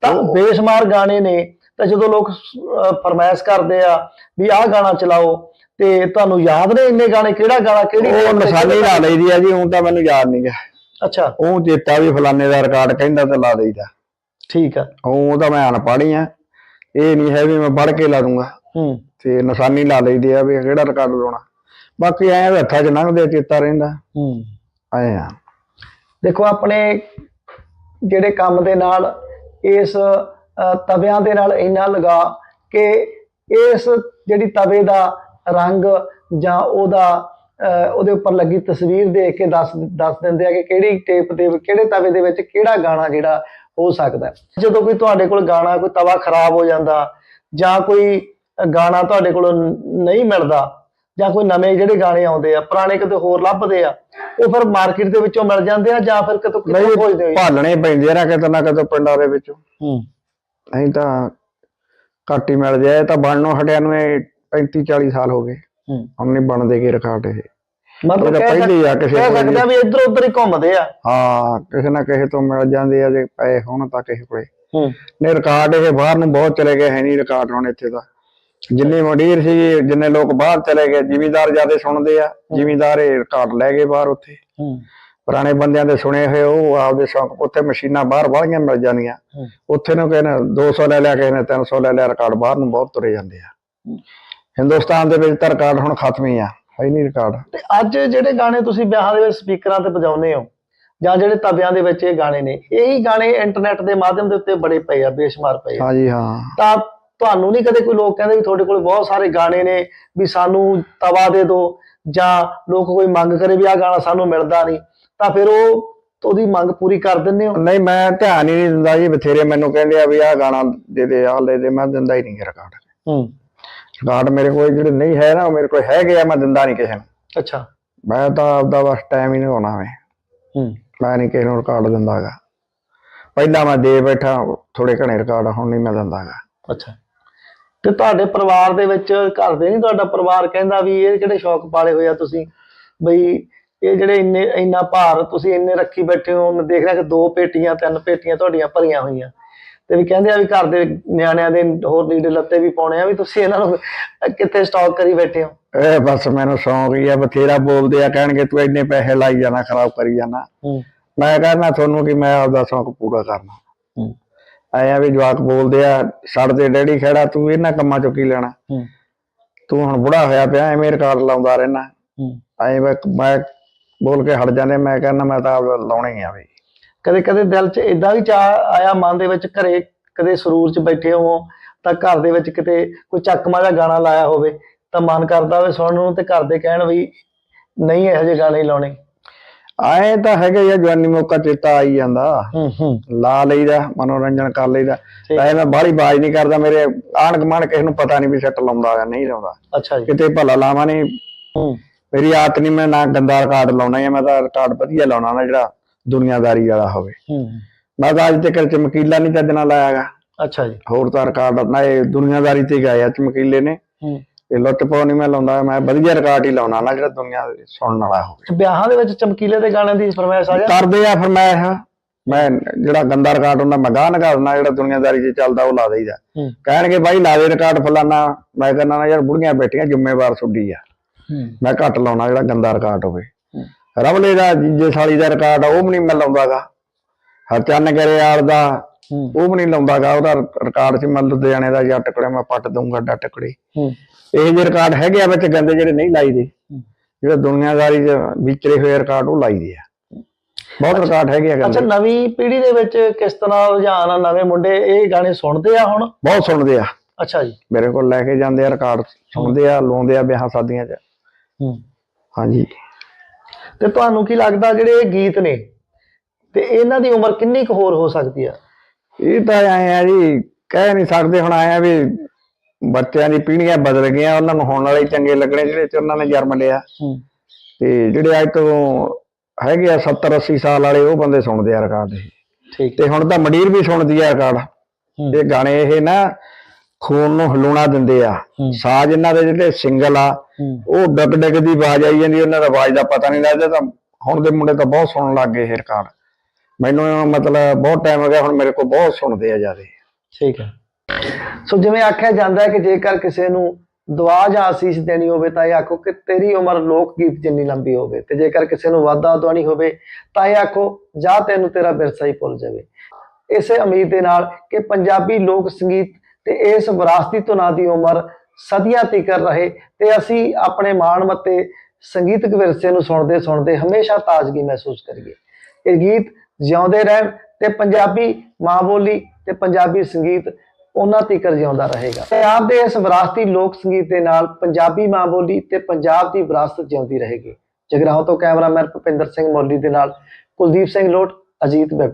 ਤਾਂ ਬੇਸ਼ੁਮਾਰ ਗਾਣੇ ਨੇ ਤਾਂ ਜਦੋਂ ਲੋਕ ਫਰਮਾਇਸ਼ ਕਰਦੇ ਆ ਵੀ ਆਹ ਗਾਣਾ ਚਲਾਓ ਤੇ ਤੁਹਾਨੂੰ ਯਾਦ ਨੇ ਇੰਨੇ ਗਾਣੇ ਕਿਹੜਾ ਗਾਣਾ ਕਿਹੜੀ ਉਹ ਨਿਸ਼ਾਨੀ ਲਾ ਲਈਦੀ ਆ ਜੀ ਹੁਣ ਤਾਂ ਮੈਨੂੰ ਯਾਦ ਨਹੀਂ ਗਿਆ ਅੱਛਾ। ਉਹ ਚੇਤਾ ਵੀ ਫਲਾਣੇ ਦਾ ਰਿਕਾਰਡ ਕਹਿੰਦਾ ਤੇ ਲਾ ਦਈਦਾ ਠੀਕ ਆ। ਉਹ ਤਾਂ ਮੈਂ ਅਨਪੜ੍ਹ ਆ। ਇਹ ਨਹੀਂ ਹੈ ਵੀ ਮੈਂ ਪੜ੍ਹ ਕੇ ਲਾ ਦੂੰਗਾ। ਹੂੰ। ਤੇ ਨਿਸ਼ਾਨੀ ਲਾ ਲਈਦੀ ਆ ਵੀ ਕਿਹੜਾ ਰਿਕਾਰਡ ਲਾਉਣਾ। ਬਾਕੀ ਐਂ ਹੱਥਾਂ 'ਚ ਲੰਘਦੇ ਚੇਤਾ ਰਹਿੰਦਾ। ਹੂੰ। ਐ ਆ। ਦੇਖੋ ਆਪਣੇ ਜਿਹੜੇ ਕੰਮ ਦੇ ਨਾਲ ਇਸ ਤਵਿਆਂ ਦੇ ਨਾਲ ਇੰਨਾ ਲਗਾ ਕਿ ਇਸ ਜਿਹੜੀ ਤਵੇ ਦਾ ਰੰਗ ਜਾਂ ਉਹਦਾ ਉਹਦੇ ਉੱਪਰ ਲੱਗੀ ਤਸਵੀਰ ਦੇਖ ਕੇ ਦੱਸ ਦੱਸ ਦਿੰਦੇ ਆ ਕਿ ਕਿਹੜੀ ਟੇਪ ਦੇ ਕਿਹੜੇ ਤਵੇ ਦੇ ਵਿੱਚ ਕਿਹੜਾ ਗਾਣਾ ਜਿਹੜਾ ਹੋ ਸਕਦਾ। ਜਦੋਂ ਕੋਈ ਤੁਹਾਡੇ ਕੋਲ ਗਾਣਾ ਕੋਈ ਤਵਾ ਖਰਾਬ ਹੋ ਜਾਂਦਾ ਜਾਂ ਕੋਈ ਗਾਣਾ ਤੁਹਾਡੇ ਕੋਲ ਨਹੀਂ ਮਿਲਦਾ ਜਾਂ ਕੋਈ ਨਵੇਂ ਜਿਹੜੇ ਗਾਣੇ ਆਉਂਦੇ ਆ ਪੁਰਾਣੇ ਕਿਤੇ ਹੋਰ ਲੱਭਦੇ ਆ ਉਹ ਫਿਰ ਮਾਰਕੀਟ ਦੇ ਵਿੱਚੋਂ ਮਿਲ ਜਾਂਦੇ ਆ ਜਾਂ ਫਿਰ ਕਿਤੋਂ ਕਿਤੋਂ ਖੋਜਦੇ ਹੋ ਭਾਲਣੇ ਪੈਂਦੇ ਆ ਨਾ ਕਿਤੇ ਨਾ ਕਿਤੇ ਪਿੰਡਾਂ ਦੇ ਵਿੱਚ। ਹੂੰ। ਨਹੀਂ ਤਾਂ ਘੱਟ ਹੀ ਮਿਲ ਜਾਏ ਤਾਂ ਬਣਨੋਂ ਹਟਿਆ ਨੂੰ ਇਹ 35 40 ਸਾਲ ਹੋ ਗਏ। ਹੂੰ। ਹੁਣ ਨਹੀਂ ਬਣਦੇ ਗੇ ਰਿਕਾਰਡ ਇਹ। ਮਤਲਬ ਕਹਿ ਪਹਿਲੇ ਆ ਕਿਸੇ ਕਹਿ ਸਕਦੇ ਵੀ ਇੱਧਰ ਉੱਧਰ ਹੀ ਘੁੰਮਦੇ ਆ। ਹਾਂ ਕਿਸੇ ਨਾ ਕਿਸੇ ਤੋਂ ਮਿਲ ਜਾਂਦੇ ਆ ਜੇ ਪਏ ਹੋਣ ਤਾਂ ਕਿਸੇ ਕੋਲੇ। ਹੂੰ। ਨਹੀਂ ਰਿਕਾਰਡ ਇਹ ਬਾਹਰ ਨੂੰ ਬਹੁਤ ਚਲੇ ਗਏ ਹੈ ਨਹੀਂ ਰਿਕਾਰਡ ਹੁਣ ਇੱਥੇ ਤਾਂ। ਜਿੰਨੀ ਮੰਡੀਰ ਸੀ ਜਿੰਨੇ ਲੋਕ ਬਾਹਰ ਚਲੇ ਗਏ ਜ਼ਿਮੀਦਾਰ ਜ਼ਿਆਦਾ ਸੁਣਦੇ ਆ। ਜ਼ਿਮੀਦਾਰ ਇਹ ਰਿਕਾਰਡ ਲੈ ਗਏ ਬਾਹਰ ਉੱਥੇ। ਹੂੰ। ਪੁਰਾਣੇ ਬੰਦਿਆਂ ਦੇ ਸੁਣੇ ਹੋਏ ਉਹ ਆਪਦੇ ਸ਼ੌਕ ਉੱਥੇ ਮਸ਼ੀਨਾਂ ਬਾਹਰ ਵਾਲੀਆਂ ਮਿਲ ਜਾਂਦੀਆਂ। ਉੱਥੇ ਨੂੰ ਕਹਿੰਦੇ 200 ਲੈ ਲਿਆ ਕਿਸੇ ਨੇ 300 ਲੈ ਲਿਆ ਰਿਕਾਰਡ ਬਾਹਰ ਨੂੰ ਬਹੁਤ ਤੁਰੇ ਜਾਂਦੇ ਆ। ਹਿੰਦੁਸਤਾਨ ਦੇ ਵਿੱਚ ਤਾਂ ਰਿਕਾਰਡ ਹੁਣ ਖਤਮ ਹੀ ਆ। ਹੈ ਨਹੀਂ ਰਿਕਾਰਡ ਤੇ ਅੱਜ ਜਿਹੜੇ ਗਾਣੇ ਤੁਸੀਂ ਵਿਆਹਾਂ ਦੇ ਵਿੱਚ ਸਪੀਕਰਾਂ ਤੇ ਵਜਾਉਂਦੇ ਹੋ ਜਾਂ ਜਿਹੜੇ ਤਬਿਆਂ ਦੇ ਵਿੱਚ ਇਹ ਗਾਣੇ ਨੇ ਇਹੀ ਗਾਣੇ ਇੰਟਰਨੈਟ ਦੇ ਮਾਧਿਅਮ ਦੇ ਉੱਤੇ ਬੜੇ ਪਏ ਆ ਬੇਸ਼ੁਮਾਰ ਪਏ ਆ। ਹਾਂਜੀ ਹਾਂ। ਤਾਂ ਤੁਹਾਨੂੰ ਨਹੀਂ ਕਦੇ ਕੋਈ ਲੋਕ ਕਹਿੰਦੇ ਵੀ ਤੁਹਾਡੇ ਕੋਲ ਬਹੁਤ ਸਾਰੇ ਗਾਣੇ ਨੇ ਵੀ ਸਾਨੂੰ ਤਵਾ ਦੇ ਦਿਓ ਜਾਂ ਲੋਕ ਕੋਈ ਮੰਗ ਕਰੇ ਵੀ ਆਹ ਗਾਣਾ ਸਾਨੂੰ ਮਿਲਦਾ ਨਹੀਂ ਤਾਂ ਫਿਰ ਉਹ ਉਹਦੀ ਮੰਗ ਪੂਰੀ ਕਰ ਦਿੰਦੇ ਹੋ? ਨਹੀਂ ਮੈਂ ਧਿਆਨ ਹੀ ਨਹੀਂ ਦਿੰਦਾ ਜੀ ਬਥੇਰੇ ਮੈਨੂੰ ਕਹਿੰਦੇ ਆ ਵੀ ਆਹ ਗਾਣਾ ਦੇ ਦੇ ਆਹ ਲੈ ਦੇ ਮੈਂ ਦਿੰਦਾ ਹੀ ਨਹੀਂ ਰਿਕਾਰਡ ਹੂੰ। ਰਿਕਾਰਡ ਮੇਰੇ ਕੋਲ ਜਿਹੜੇ ਨਹੀਂ ਹੈ ਨਾ ਉਹ ਮੇਰੇ ਕੋਲ ਹੈਗੇ ਆ ਮੈਂ ਦਿੰਦਾ ਨਹੀਂ ਕਿਸੇ ਨੂੰ। ਅੱਛਾ। ਮੈਂ ਤਾਂ ਆਪਦਾ ਬਸ ਟਾਈਮ ਹੀ ਨਹੀਂ ਹੋਣਾ ਮੈਂ। ਹੂੰ। ਮੈਂ ਨਹੀਂ ਕਿਸੇ ਨੂੰ ਰਿਕਾਰਡ ਦਿੰਦਾਗਾ ਪਹਿਲਾਂ ਮੈਂ ਦੇ ਬੈਠਾ ਥੋੜੇ ਘਣੇ ਰਿਕਾਰਡ ਹੁਣ ਨਹੀਂ ਮੈਂ ਦਿੰਦਾਗਾ ਅੱਛਾ। ਤੇ ਤੁਹਾਡੇ ਪਰਿਵਾਰ ਦੇ ਵਿੱਚ ਘਰ ਦੇ ਨਹੀਂ ਤੁਹਾਡਾ ਪਰਿਵਾਰ ਕਹਿੰਦਾ ਵੀ ਇਹ ਕਿਹੜੇ ਸ਼ੌਕ ਪਾਲੇ ਹੋਏ ਆ ਤੁਸੀਂ? ਬਈ ਇਹ ਜਿਹੜੇ ਇੰਨੇ ਇੰਨਾ ਭਾਰ ਤੁਸੀਂ ਇੰਨੇ ਰੱਖੀ ਬੈਠੇ ਹੋ ਮੈਂ ਦੇਖ ਰਿਹਾ ਕਿ ਦੋ ਪੇਟੀਆਂ ਤਿੰਨ ਪੇਟੀਆਂ ਤੁਹਾਡੀਆਂ ਭਰੀਆਂ ਹੋਈਆਂ। ਤੇ ਵੀ ਕਹਿੰਦੇ ਆ ਵੀ ਘਰ ਦੇ ਨਿਆਣਿਆਂ ਦੇ ਹੋਰ ਨੀਡੇ ਲੱਤੇ ਵੀ ਪਾਉਣੇ ਆ ਵੀ ਤੁਸੀਂ ਇਹਨਾਂ ਨੂੰ ਕਿੱਥੇ ਸਟਾਕ ਕਰੀ ਬੈਠੇ ਹੋ? ਇਹ ਬਸ ਮੈਨੂੰ ਸ਼ੌਂਕ ਹੀ ਆ ਬਥੇਰਾ ਬੋਲਦੇ ਆ ਕਹਿਣਗੇ ਤੂੰ ਇੰਨੇ ਪੈਸੇ ਲਾਈ ਜਾਣਾ ਖਰਾਬ ਕਰੀ ਜਾਣਾ। ਮੈਂ ਕਹਿੰਦਾ ਤੁਹਾਨੂੰ ਕਿ ਮੈਂ ਆਪਦਾ ਸ਼ੌਂਕ ਪੂਰਾ ਕਰਨਾ। ਆਇਆ ਵੀ ਜਵਾਕ ਬੋਲਦੇ ਆ ਛੱਡ ਦੇ ਡੈਡੀ ਖੜਾ ਤੂੰ ਇਹਨਾਂ ਕੰਮਾਂ ਚੋਂ ਕੀ ਲੈਣਾ? ਤੂੰ ਹੁਣ ਬੁੜਾ ਹੋਇਆ ਪਿਆ ਐਵੇਂ ਰਿਕਾਰਡ ਲਾਉਂਦਾ ਰਹਿਣਾ। ਹੂੰ। ਐਂ ਮੈਂ ਬੋਲ ਕੇ ਹਟ ਜਾਂਦੇ ਮੈਂ ਕਹਿੰਦਾ ਮੈਂ ਤਾਂ ਲਾਉਣਾ ਆ ਵੀ। ਕਦੇ ਕਦੇ ਦਿਲ 'ਚ ਇਦਾਂ ਵੀ ਚਾਹ ਆਇਆ ਮਨ ਦੇ ਵਿੱਚ ਘਰੇ ਕਦੇ ਸਰੂਰ 'ਚ ਬੈਠੇ ਹੋ ਤਾਂ ਘਰ ਦੇ ਵਿੱਚ ਕਿਤੇ ਕੋਈ ਚੱਕਮਾ ਦਾ ਗਾਣਾ ਲਾਇਆ ਹੋਵੇ ਤਾਂ ਮਨ ਕਰਦਾ ਹੋਵੇ ਸੁਣਨ ਨੂੰ ਤੇ ਘਰ ਦੇ ਕਹਿਣ ਵੀ ਨਹੀਂ ਇਹੋ ਜਿਹੇ ਗਾਣੇ ਲਾਉਣੇ। ਆਏ ਤਾਂ ਹੈਗੇ ਆ ਜਵਾਨੀ ਮੌਕਾ ਚੇਤਾ ਆਈ ਜਾਂਦਾ। ਹੂੰ ਹੂੰ। ਲਾ ਲਈਦਾ ਮਨੋਰੰਜਨ ਕਰ ਲਈਦਾ। ਐ ਮੈਂ ਬਾਹਲੀ ਬਾਜ ਨਹੀਂ ਕਰਦਾ ਮੇਰੇ ਆਣ ਕਮਾਣ ਕਿਸੇ ਨੂੰ ਪਤਾ ਨਹੀਂ ਵੀ ਸੱਟ ਲਾਉਂਦਾ ਜਾਂ ਨਹੀਂ ਲਾਉਂਦਾ। ਅੱਛਾ ਜੀ। ਕਿਤੇ ਭਲਾ ਲਾਵਾਂ ਨਹੀਂ। ਹੂੰ। ਮੇਰੀ ਆਦਤ ਨਹੀਂ ਮੈਂ ਨਾ ਗੰਦਾ ਰਿਕਾਰਡ ਲਾਉਣਾ ਹੈ ਮੈਂ ਤਾਂ ਰਿਕਾਰਡ ਵਧੀਆ ਲਾਉਣਾ ਨਾ ਜਿਹੜਾ ਦੁਨੀਆਦਾਰੀ ਵਾਲਾ ਹੋਵੇ। ਮੈਂ ਤਾਂ ਅੱਜ ਤੱਕ ਚਮਕੀਲਾ ਨਹੀਂ ਚੱਜ ਨਾਲ ਲਾਇਆਗਾ ਅੱਛਾ ਜੀ। ਹੋਰ ਤਾਂ ਰਿਕਾਰਡ ਨਾ ਇਹ ਦੁਨੀਆਦਾਰੀ ਤੇ ਗਾਇਆ ਚਮਕੀਲੇ ਨੇ। ਇਹ ਲੁੱਟ ਪਾਉ ਨਹੀਂ ਮੈਂ ਲਾਉਂਦਾ ਮੈਂ ਵਧੀਆ ਰਿਕਾਰਡ ਹੀ ਲਾਉਣਾ ਨਾ ਜਿਹੜਾ ਦੁਨੀਆ ਸੁਣਨ ਵਾਲਾ ਹੋਵੇ। ਵਿਆਹਾਂ ਦੇ ਵਿੱਚ ਚਮਕੀਲੇ ਦੇ ਗਾਣਿਆਂ ਦੀ ਫਰਮਾਇਸ਼ ਆ ਜਾ ਕਰਦੇ ਆ ਫਿਰ ਮੈਂ ਜਿਹੜਾ ਗੰਦਾ ਰਿਕਾਰਡ ਹੁੰਦਾ ਮੈਂ ਗਾਹ ਨਗਾ ਦਿੰਦਾ ਜਿਹੜਾ ਦੁਨੀਆਦਾਰੀ 'ਚ ਚੱਲਦਾ ਉਹ ਲਾ ਦੇਈਦਾ। ਕਹਿਣਗੇ ਬਾਈ ਲਾ ਦੇ ਰਿਕਾਰਡ ਫਲਾਨਾ ਮੈਂ ਕਹਿੰਦਾ ਨਾ ਯਾਰ ਬੁੜੀਆਂ ਬੈਠੀਆਂ ਜ਼ਿੰਮੇਵਾਰ ਸੁੱਡੀ ਆ। ਮੈਂ ਘੱਟ ਲਾਉਣਾ ਜਿਹੜਾ ਗੰਦਾ ਰਿਕਾਰਡ ਹੋਵੇ। ਰਵਲੇ ਦਾ ਜੀਜੇ ਸਾਲੀ ਦਾ ਰਿਕਾਰਡ ਆ ਉਹ ਵੀ ਨਹੀਂ ਮੈਂ ਲਾਉਂਦਾਗਾ। ਹਰਚੰਨ ਗਰੇਵਾਲ ਦਾ ਉਹ ਵੀ ਨਹੀਂ ਲਾਉਂਦਾਗਾ ਉਹਦਾ ਰਿਕਾਰਡ ਸੀ ਮੈਂ ਲੁਧਿਆਣੇ ਦਾ ਜਾਂ ਟਕੜੇ ਮੈਂ ਪੱਟ ਦੂੰਗਾ ਡਾ ਟਕੜੇ। ਇਹ ਜਿਹੇ ਰਿਕਾਰਡ ਹੈਗੇ ਆ ਵਿੱਚ ਗੰਦੇ ਜਿਹੜੇ ਨਹੀਂ ਲਾਈਦੇ। ਜਿਹੜੇ ਦੁਨੀਆਦਾਰੀ 'ਚ ਵਿਚਰੇ ਹੋਏ ਰਿਕਾਰਡ ਉਹ ਲਾਈਦੇ ਆ। ਬਹੁਤ ਰਿਕਾਰਡ ਹੈਗੇ ਆ ਅੱਛਾ ਨਵੀਂ ਪੀੜ੍ਹੀ ਦੇ ਵਿੱਚ ਕਿਸ ਤਰ੍ਹਾਂ ਰੁਝਾਨ ਆ? ਨਵੇਂ ਮੁੰਡੇ ਇਹ ਗਾਣੇ ਸੁਣਦੇ ਆ ਹੁਣ? ਬਹੁਤ ਸੁਣਦੇ ਆ। ਅੱਛਾ ਜੀ। ਮੇਰੇ ਕੋਲ ਲੈ ਕੇ ਜਾਂਦੇ ਆ ਰਿਕਾਰਡ ਸੁਣਦੇ ਆ ਲਾਉਂਦੇ ਆ ਵਿਆਹਾਂ ਸ਼ਾਦੀਆਂ 'ਚ। ਹਾਂਜੀ। ਤੇ ਤੁਹਾਨੂੰ ਕੀ ਲੱਗਦਾ ਜਿਹੜੇ ਇਹ ਗੀਤ ਨੇ? ਤੇ ਇਹਨਾਂ ਦੀ ਉਮਰ ਕਿੰਨੀ ਕੁ ਹੋਰ ਹੋ ਸਕਦੀ ਆ? ਇਹ ਤਾਂ ਆਏ ਆ ਜੀ ਕਹਿ ਨਹੀਂ ਸਕਦੇ ਹੁਣ ਆਏ ਆ ਵੀ ਬੱਚਿਆਂ ਦੀ ਪੀੜ੍ਹੀਆਂ ਬਦਲ ਗਈਆਂ ਉਹਨਾਂ ਨੂੰ ਹੁਣ ਵਾਲੇ ਚੰਗੇ ਲੱਗਣੇ ਜਿਹੜੇ ਚ ਉਹਨਾਂ ਨੇ ਜਨਮ ਲਿਆ। ਤੇ ਜਿਹੜੇ ਅੱਜ ਤੋਂ ਹੈਗੇ ਆ 70 80 ਸਾਲ ਵਾਲੇ ਉਹ ਬੰਦੇ ਸੁਣਦੇ ਆ ਰਿਕਾਰਡ ਇਹ। ਤੇ ਹੁਣ ਤਾਂ ਮੰਡੀਰ ਵੀ ਸੁਣਦੀ ਆ ਰਿਕਾਰਡ ਇਹ ਗਾਣੇ ਇਹ ਨਾ ਖੂਨ ਨੂੰ ਹਿਲਾਉਣਾ ਦਿੰਦੇ ਆ। ਸਾਜ਼ ਇਹਨਾਂ ਦੇ ਜਿਹੜੇ ਸਿੰਗਲ ਆ ਉਹ ਡਗ ਡਗ ਦੀ ਆਵਾਜ਼ ਆਈ ਜਾਂਦੀ ਉਹਨਾਂ ਦਾ ਆਵਾਜ਼ ਦਾ ਪਤਾ ਨਹੀਂ ਲੱਗਦਾ ਤਾਂ ਹੁਣ ਦੇ ਮੁੰਡੇ ਤਾਂ ਬਹੁਤ ਸੁਣਨ ਲੱਗ ਗਏ ਇਹ ਰਿਕਾਰਡ ਮੈਨੂੰ ਮਤਲਬ ਬਹੁਤ ਟਾਈਮ ਹੋ ਗਿਆ ਹੁਣ ਮੇਰੇ ਕੋਲ ਬਹੁਤ ਸੁਣਦੇ ਆ ਜਿਆਦੇ। ਠੀਕ ਹੈ। ਸੋ ਜਿਵੇਂ ਆਖਿਆ ਜਾਂਦਾ ਹੈ ਕਿ ਜੇਕਰ ਕਿਸੇ ਨੂੰ ਦੁਆ ਜਾਂ ਅਸੀਸ ਦੇਣੀ ਹੋਵੇ ਤਾਂ ਇਹ ਆਖੋ ਕਿ ਤੇਰੀ ਉਮਰ ਲੋਕ ਗੀਤ ਜਿੰਨੀ ਲੰਬੀ ਹੋਵੇ ਤੇ ਜੇਕਰ ਕਿਸੇ ਨੂੰ ਵਾਦਾ ਦਵਾਣੀ ਹੋਵੇ ਤਾਂ ਇਹ ਆਖੋ ਜਾ ਤੈਨੂੰ ਤੇਰਾ ਵਿਰਸਾ ਹੀ ਭੁੱਲ ਜਾਵੇ। ਇਸੇ ਉਮੀਦ ਦੇ ਨਾਲ ਕਿ ਪੰਜਾਬੀ ਲੋਕ ਸੰਗੀਤ ਤੇ ਇਸ ਵਿਰਾਸਤੀ ਧੁਨਾਂ ਦੀ ਉਮਰ ਸਦੀਆਂ ਤੀਕਰ ਰਹੇ ਤੇ ਅਸੀਂ ਆਪਣੇ ਮਾਣ ਮੱਤੇ ਸੰਗੀਤਕ ਵਿਰਸੇ ਨੂੰ ਸੁਣਦੇ ਸੁਣਦੇ ਹਮੇਸ਼ਾ ਤਾਜ਼ਗੀ ਮਹਿਸੂਸ ਕਰੀਏ। ਇਹ ਗੀਤ ਜਿਉਂਦੇ ਰਹਿਣ ਤੇ ਪੰਜਾਬੀ ਮਾਂ ਬੋਲੀ ਤੇ ਪੰਜਾਬੀ ਸੰਗੀਤ ਉਹਨਾਂ ਤੀਕਰ ਜਿਉਂਦਾ ਰਹੇਗਾ। ਪੰਜਾਬ ਦੇ ਇਸ ਵਿਰਾਸਤੀ ਲੋਕ ਸੰਗੀਤ ਦੇ ਨਾਲ ਪੰਜਾਬੀ ਮਾਂ ਬੋਲੀ ਤੇ ਪੰਜਾਬ ਦੀ ਵਿਰਾਸਤ ਜਿਉਂਦੀ ਰਹੇਗੀ। ਜਗਰਾਉਂ ਤੋਂ ਕੈਮਰਾਮੈਨ ਭੁਪਿੰਦਰ ਸਿੰਘ ਮੋਲੀ ਦੇ ਨਾਲ ਕੁਲਦੀਪ ਸਿੰਘ ਲੋਟ, ਅਜੀਤ ਵੈਬ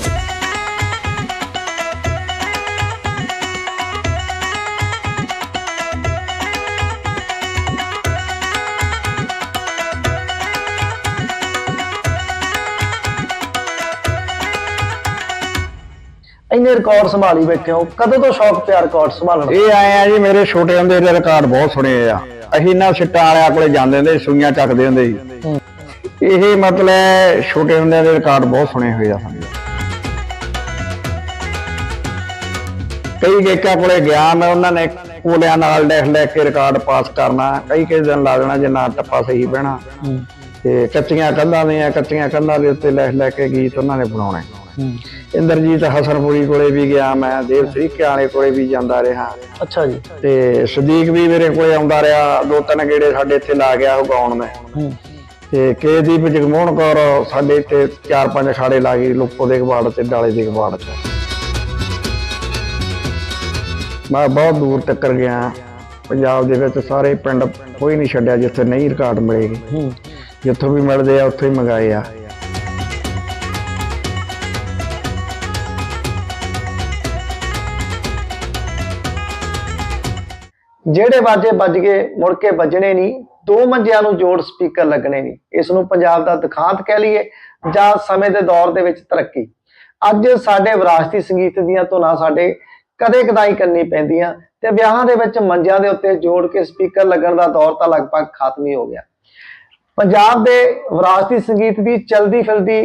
ਇੰਨੇ ਰਿਕਾਰਡ ਸੰਭਾਲੀ ਬੈਠੇ ਹੋ। ਕਦੋਂ ਤੋਂ ਸ਼ੌਕ ਪਿਆ ਰਿਕਾਰਡ ਸੰਭਾਲਣ ਦਾ? ਇਹ ਆਏ ਆ ਜੀ ਮੇਰੇ ਛੋਟੇ ਹੁੰਦੇ ਦੇ ਰਿਕਾਰਡ ਬਹੁਤ ਸੁਣੇ ਆ। ਅਸੀਂ ਨਾ ਸਿੱਟਾਂ ਵਾਲਿਆਂ ਕੋਲੇ ਜਾਂਦੇ ਹੁੰਦੇ ਸੂਈਆਂ ਚੱਕਦੇ ਹੁੰਦੇ ਸੀ। ਇਹ ਮਤਲਬ ਛੋਟੇ ਹੁੰਦਿਆਂ ਦੇ ਰਿਕਾਰਡ ਬਹੁਤ ਸੁਣੇ ਹੋਏ ਆ ਸਾਨੂੰ। ਕਈ ਗੇਕਾਂ ਕੋਲੇ ਗਿਆ ਮੈਂ ਉਹਨਾਂ ਨੇ ਕੋਲਿਆਂ ਨਾਲ ਲਿਖ ਲਿਖ ਕੇ ਰਿਕਾਰਡ ਪਾਸ ਕਰਨਾ। ਕਈ ਕਈ ਦਿਨ ਲਾ ਦੇਣਾ ਜੇ ਨਾ ਟੱਪਾ ਸਹੀ ਬਹਿਣਾ ਤੇ ਕੱਚੀਆਂ ਕੰਧਾਂ ਦੀਆਂ ਕੱਚੀਆਂ ਕੰਧਾਂ ਦੇ ਉੱਤੇ ਲਿਖ ਲਿਖ ਕੇ ਗੀਤ ਉਹਨਾਂ ਨੇ ਬਣਾਉਣੇ। ਇੰਦਰਜੀਤ ਹਸਨਪੁਰੀ ਕੋਲੇ ਵੀ ਗਿਆ ਮੈਂ ਦੇਵ ਸਰੀਕੇ ਵਾਲੇ ਕੋਲੇ ਵੀ ਜਾਂਦਾ ਰਿਹਾ। ਅੱਛਾ ਜੀ। ਤੇ ਸਦੀਕ ਵੀ ਮੇਰੇ ਕੋਲੇ ਆਉਂਦਾ ਰਿਹਾ ਦੋ ਤਿੰਨ ਗੇੜੇ ਸਾਡੇ ਇੱਥੇ ਲਾ ਗਿਆ ਉਹ ਗਾਉਣ ਮੈਂ। ਤੇ ਕੇਦੀਪ ਜਗਮੋਹਨ ਕੌਰ ਸਾਡੇ ਇੱਥੇ ਚਾਰ ਪੰਜ ਅਖਾੜੇ ਲਾ ਗਈ ਲੋਪੋ ਦੇ ਕਬਾੜ ਤੇ ਡਾਲੇ ਦੇ ਕਬਾੜ ਚ ਮੈਂ ਬਹੁਤ ਦੂਰ ਤੱਕ ਗਿਆ। ਪੰਜਾਬ ਦੇ ਵਿੱਚ ਸਾਰੇ ਪਿੰਡ ਕੋਈ ਨਹੀਂ ਛੱਡਿਆ ਜਿੱਥੇ ਨਹੀਂ ਰਿਕਾਰਡ ਮਿਲੇਗੀ। ਜਿੱਥੋਂ ਵੀ ਮਿਲਦੇ ਆ ਉੱਥੋਂ ਹੀ ਮੰਗਾਏ ਆ। ਜਿਹੜੇ ਬਾਜੇ ਵੱਜ ਗਏ, ਮੁੜ ਕੇ ਵੱਜਣੇ ਨਹੀਂ, ਦੋ ਮੰਜਿਆਂ ਨੂੰ ਜੋੜ ਸਪੀਕਰ ਲੱਗਣੇ ਨਹੀਂ। ਇਸ ਨੂੰ ਪੰਜਾਬ ਦਾ ਦੁਖਾਂਤ ਕਹਿ ਲਈਏ ਜਾਂ ਸਮੇਂ ਦੇ ਦੌਰ ਦੇ ਵਿੱਚ ਤਰੱਕੀ। ਅੱਜ ਸਾਡੇ ਵਿਰਾਸਤੀ ਸੰਗੀਤ ਦੀਆਂ ਧੁਨਾਂ ਸਾਡੇ ਕਦੇ ਕਦਾਈ ਕਰਨੀ ਪੈਂਦੀਆਂ ਤੇ ਵਿਆਹਾਂ ਦੇ ਵਿੱਚ ਮੰਜਿਆਂ ਦੇ ਉੱਤੇ ਜੋੜ ਕੇ ਸਪੀਕਰ ਲੱਗਣ ਦਾ ਦੌਰ ਤਾਂ ਲਗਭਗ ਖਤਮ ਹੀ ਹੋ ਗਿਆ। ਪੰਜਾਬ ਦੇ ਵਿਰਾਸਤੀ ਸੰਗੀਤ ਦੀ ਚਲਦੀ ਫਿਲਦੀ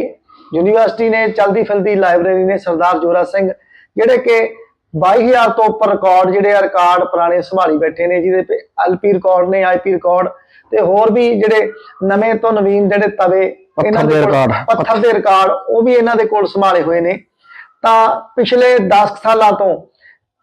ਯੂਨੀਵਰਸਿਟੀ ਨੇ, ਚਲਦੀ ਫਿਲਦੀ ਲਾਇਬ੍ਰੇਰੀ ਨੇ ਸਰਦਾਰ ਜੋਰਾ ਸਿੰਘ, ਜਿਹੜੇ ਕਿ 22000 ਤੋਂ ਉੱਪਰ ਰਿਕਾਰਡ ਜਿਹੜੇ ਆ ਰਿਕਾਰਡ ਪੁਰਾਣੇ ਸੰਭਾਲੀ ਬੈਠੇ ਨੇ ਜਿਹਦੇ ਤੇ ਐਲਪੀ ਰਿਕਾਰਡ ਨੇ ਆਈਪੀ ਰਿਕਾਰਡ ਤੇ ਹੋਰ ਵੀ ਜਿਹੜੇ ਨਵੇਂ ਤੋਂ ਨਵੀਨ ਜਿਹੜੇ ਤਵੇ ਪੱਥਰ ਦੇ ਰਿਕਾਰਡ। ਪੱਥਰ ਦੇ ਰਿਕਾਰਡ ਉਹ ਵੀ ਇਹਨਾਂ ਦੇ ਕੋਲ ਸੰਭਾਲੇ ਹੋਏ ਨੇ। ਤਾਂ ਪਿਛਲੇ 10 ਸਾਲਾਂ ਤੋਂ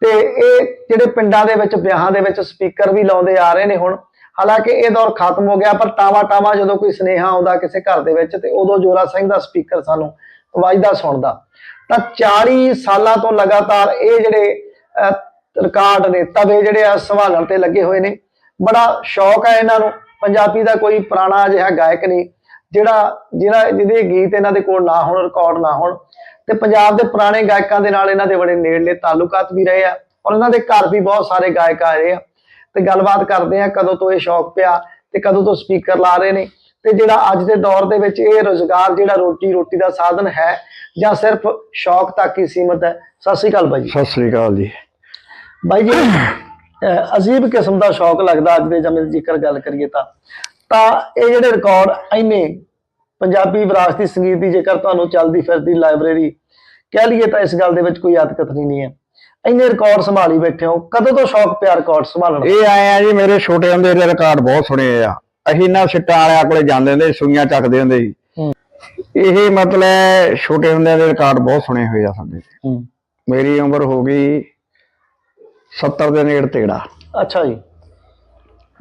ਤੇ ਇਹ ਜਿਹੜੇ ਪਿੰਡਾਂ ਦੇ ਵਿੱਚ ਵਿਆਹਾਂ ਦੇ ਵਿੱਚ ਸਪੀਕਰ ਵੀ ਲਾਉਂਦੇ ਆ ਰਹੇ ਨੇ ਹੁਣ। ਹਾਲਾਂਕਿ ਇਹ ਦੌਰ ਖਤਮ ਹੋ ਗਿਆ ਪਰ ਤਾਵਾ ਤਾਵਾ ਜਦੋਂ ਕੋਈ ਸੁਨੇਹਾ ਆਉਂਦਾ ਕਿਸੇ ਘਰ ਦੇ ਵਿੱਚ ਤੇ ਉਦੋਂ ਜੋਰਾ ਸਿੰਘ ਦਾ ਸਪੀਕਰ ਸਾਨੂੰ ਵੱਜਦਾ ਸੁਣਦਾ। ਤਾਂ 40 ਸਾਲਾਂ ਤੋਂ ਲਗਾਤਾਰ ਇਹ ਜਿਹੜੇ ਰਿਕਾਰਡ ਨੇ, ਤਵੇ ਜਿਹੜੇ ਆ ਸੰਭਾਲਣ ਤੇ ਲੱਗੇ ਹੋਏ ਨੇ। ਬੜਾ ਸ਼ੌਕ ਹੈ ਇਹਨਾਂ ਨੂੰ। ਪੰਜਾਬੀ ਦਾ ਕੋਈ ਪੁਰਾਣਾ ਅਜਿਹਾ ਗਾਇਕ ਨਹੀਂ, ਜਿਹੜਾ ਜਿਹੜਾ ਜਿਹਦੇ ਗੀਤ ਇਹਨਾਂ ਦੇ ਕੋਲ ਨਾ ਹੋਣ ਰਿਕਾਰਡ ਨਾ ਹੋਣ। ਤੇ ਪੰਜਾਬ ਦੇ ਪੁਰਾਣੇ ਗਾਇਕਾਂ ਦੇ ਨਾਲ ਇਹਨਾਂ ਦੇ ਬੜੇ ਨੇੜਲੇ ਤਾਲੁਕਾਤ ਵੀ ਰਹੇ ਆ ਔਰ ਇਹਨਾਂ ਦੇ ਘਰ ਵੀ ਬਹੁਤ ਸਾਰੇ ਗਾਇਕ ਆ ਰਹੇ ਆ। ਤੇ ਗੱਲਬਾਤ ਕਰਦੇ ਆ ਕਦੋਂ ਤੋਂ ਇਹ ਸ਼ੌਕ ਪਿਆ ਤੇ ਕਦੋਂ ਤੋਂ ਸਪੀਕਰ ਲਾ ਰਹੇ ਨੇ। ਤੇ ਜਿਹੜਾ ਅੱਜ ਦੇ ਦੌਰ ਦੇ ਵਿੱਚ ਇਹ ਰੋਜ਼ਗਾਰ ਜਿਹੜਾ ਰੋਟੀ ਰੋਟੀ ਦਾ ਸਾਧਨ ਹੈ ਜਾਂ ਸਿਰਫ ਸ਼ੌਕ ਤੱਕ ਹੀ ਸੀਮਤ ਹੈ? ਸਤਿ ਸ਼੍ਰੀ ਅਕਾਲ ਬਾਈ ਜੀ। ਸਤਿ ਸ੍ਰੀ ਅਕਾਲ ਜੀ। ਬਾਈ ਜੀ ਅਜੀਬ ਕਿਸਮ ਦਾ ਸ਼ੌਕ ਲੱਗਦਾ ਅੱਜ ਦੇ ਦੀ ਜੇਕਰ ਗੱਲ ਕਰੀਏ ਤਾਂ। ਤਾਂ ਇਹ ਜਿਹੜੇ ਰਿਕਾਰਡ ਇੰਨੇ ਪੰਜਾਬੀ ਵਿਰਾਸਤੀ ਸੰਗੀਤ ਦੀ ਜੇਕਰ ਤੁਹਾਨੂੰ ਚੱਲਦੀ ਫਿਰਦੀ ਲਾਇਬ੍ਰੇਰੀ ਕਹਿ ਲਈਏ ਤਾਂ ਇਸ ਗੱਲ ਦੇ ਵਿੱਚ ਕੋਈ ਅਤਕਥਨੀ ਨਹੀਂ ਹੈ। ਇੰਨੇ ਰਿਕਾਰਡ ਸੰਭਾਲੀ ਬੈਠੇ ਹੋ ਕਦੋਂ ਤੋਂ ਸ਼ੌਕ ਪਿਆ ਰਿਕਾਰਡ ਸੰਭਾਲਣ? ਇਹ ਆਏ ਆ ਜੀ ਮੇਰੇ ਛੋਟੇ ਹੁੰਦੇ ਦੇ ਰਿਕਾਰਡ ਬਹੁਤ ਸੁਣੇ ਆ। ਅਸੀਂ ਨਾ ਸਿੱਟਾਂ ਵਾਲਿਆਂ ਕੋਲੇ ਜਾਂਦੇ ਹੁੰਦੇ ਸੀ, ਸੂਈਆਂ ਚੱਕਦੇ ਹੁੰਦੇ ਸੀ। ਇਹ ਮਤਲਬ ਛੋਟੇ ਹੁੰਦੇ ਦੇ ਰਿਕਾਰਡ ਬਹੁਤ ਸੁਣੇ ਹੋਏ ਆ ਸਾਡੇ ਹੂੰ। ਮੇਰੀ ਉਮਰ ਹੋ ਗਈ 70 ਦੇ ਨੇੜੇ ਤੇੜਾ। ਅੱਛਾ ਜੀ।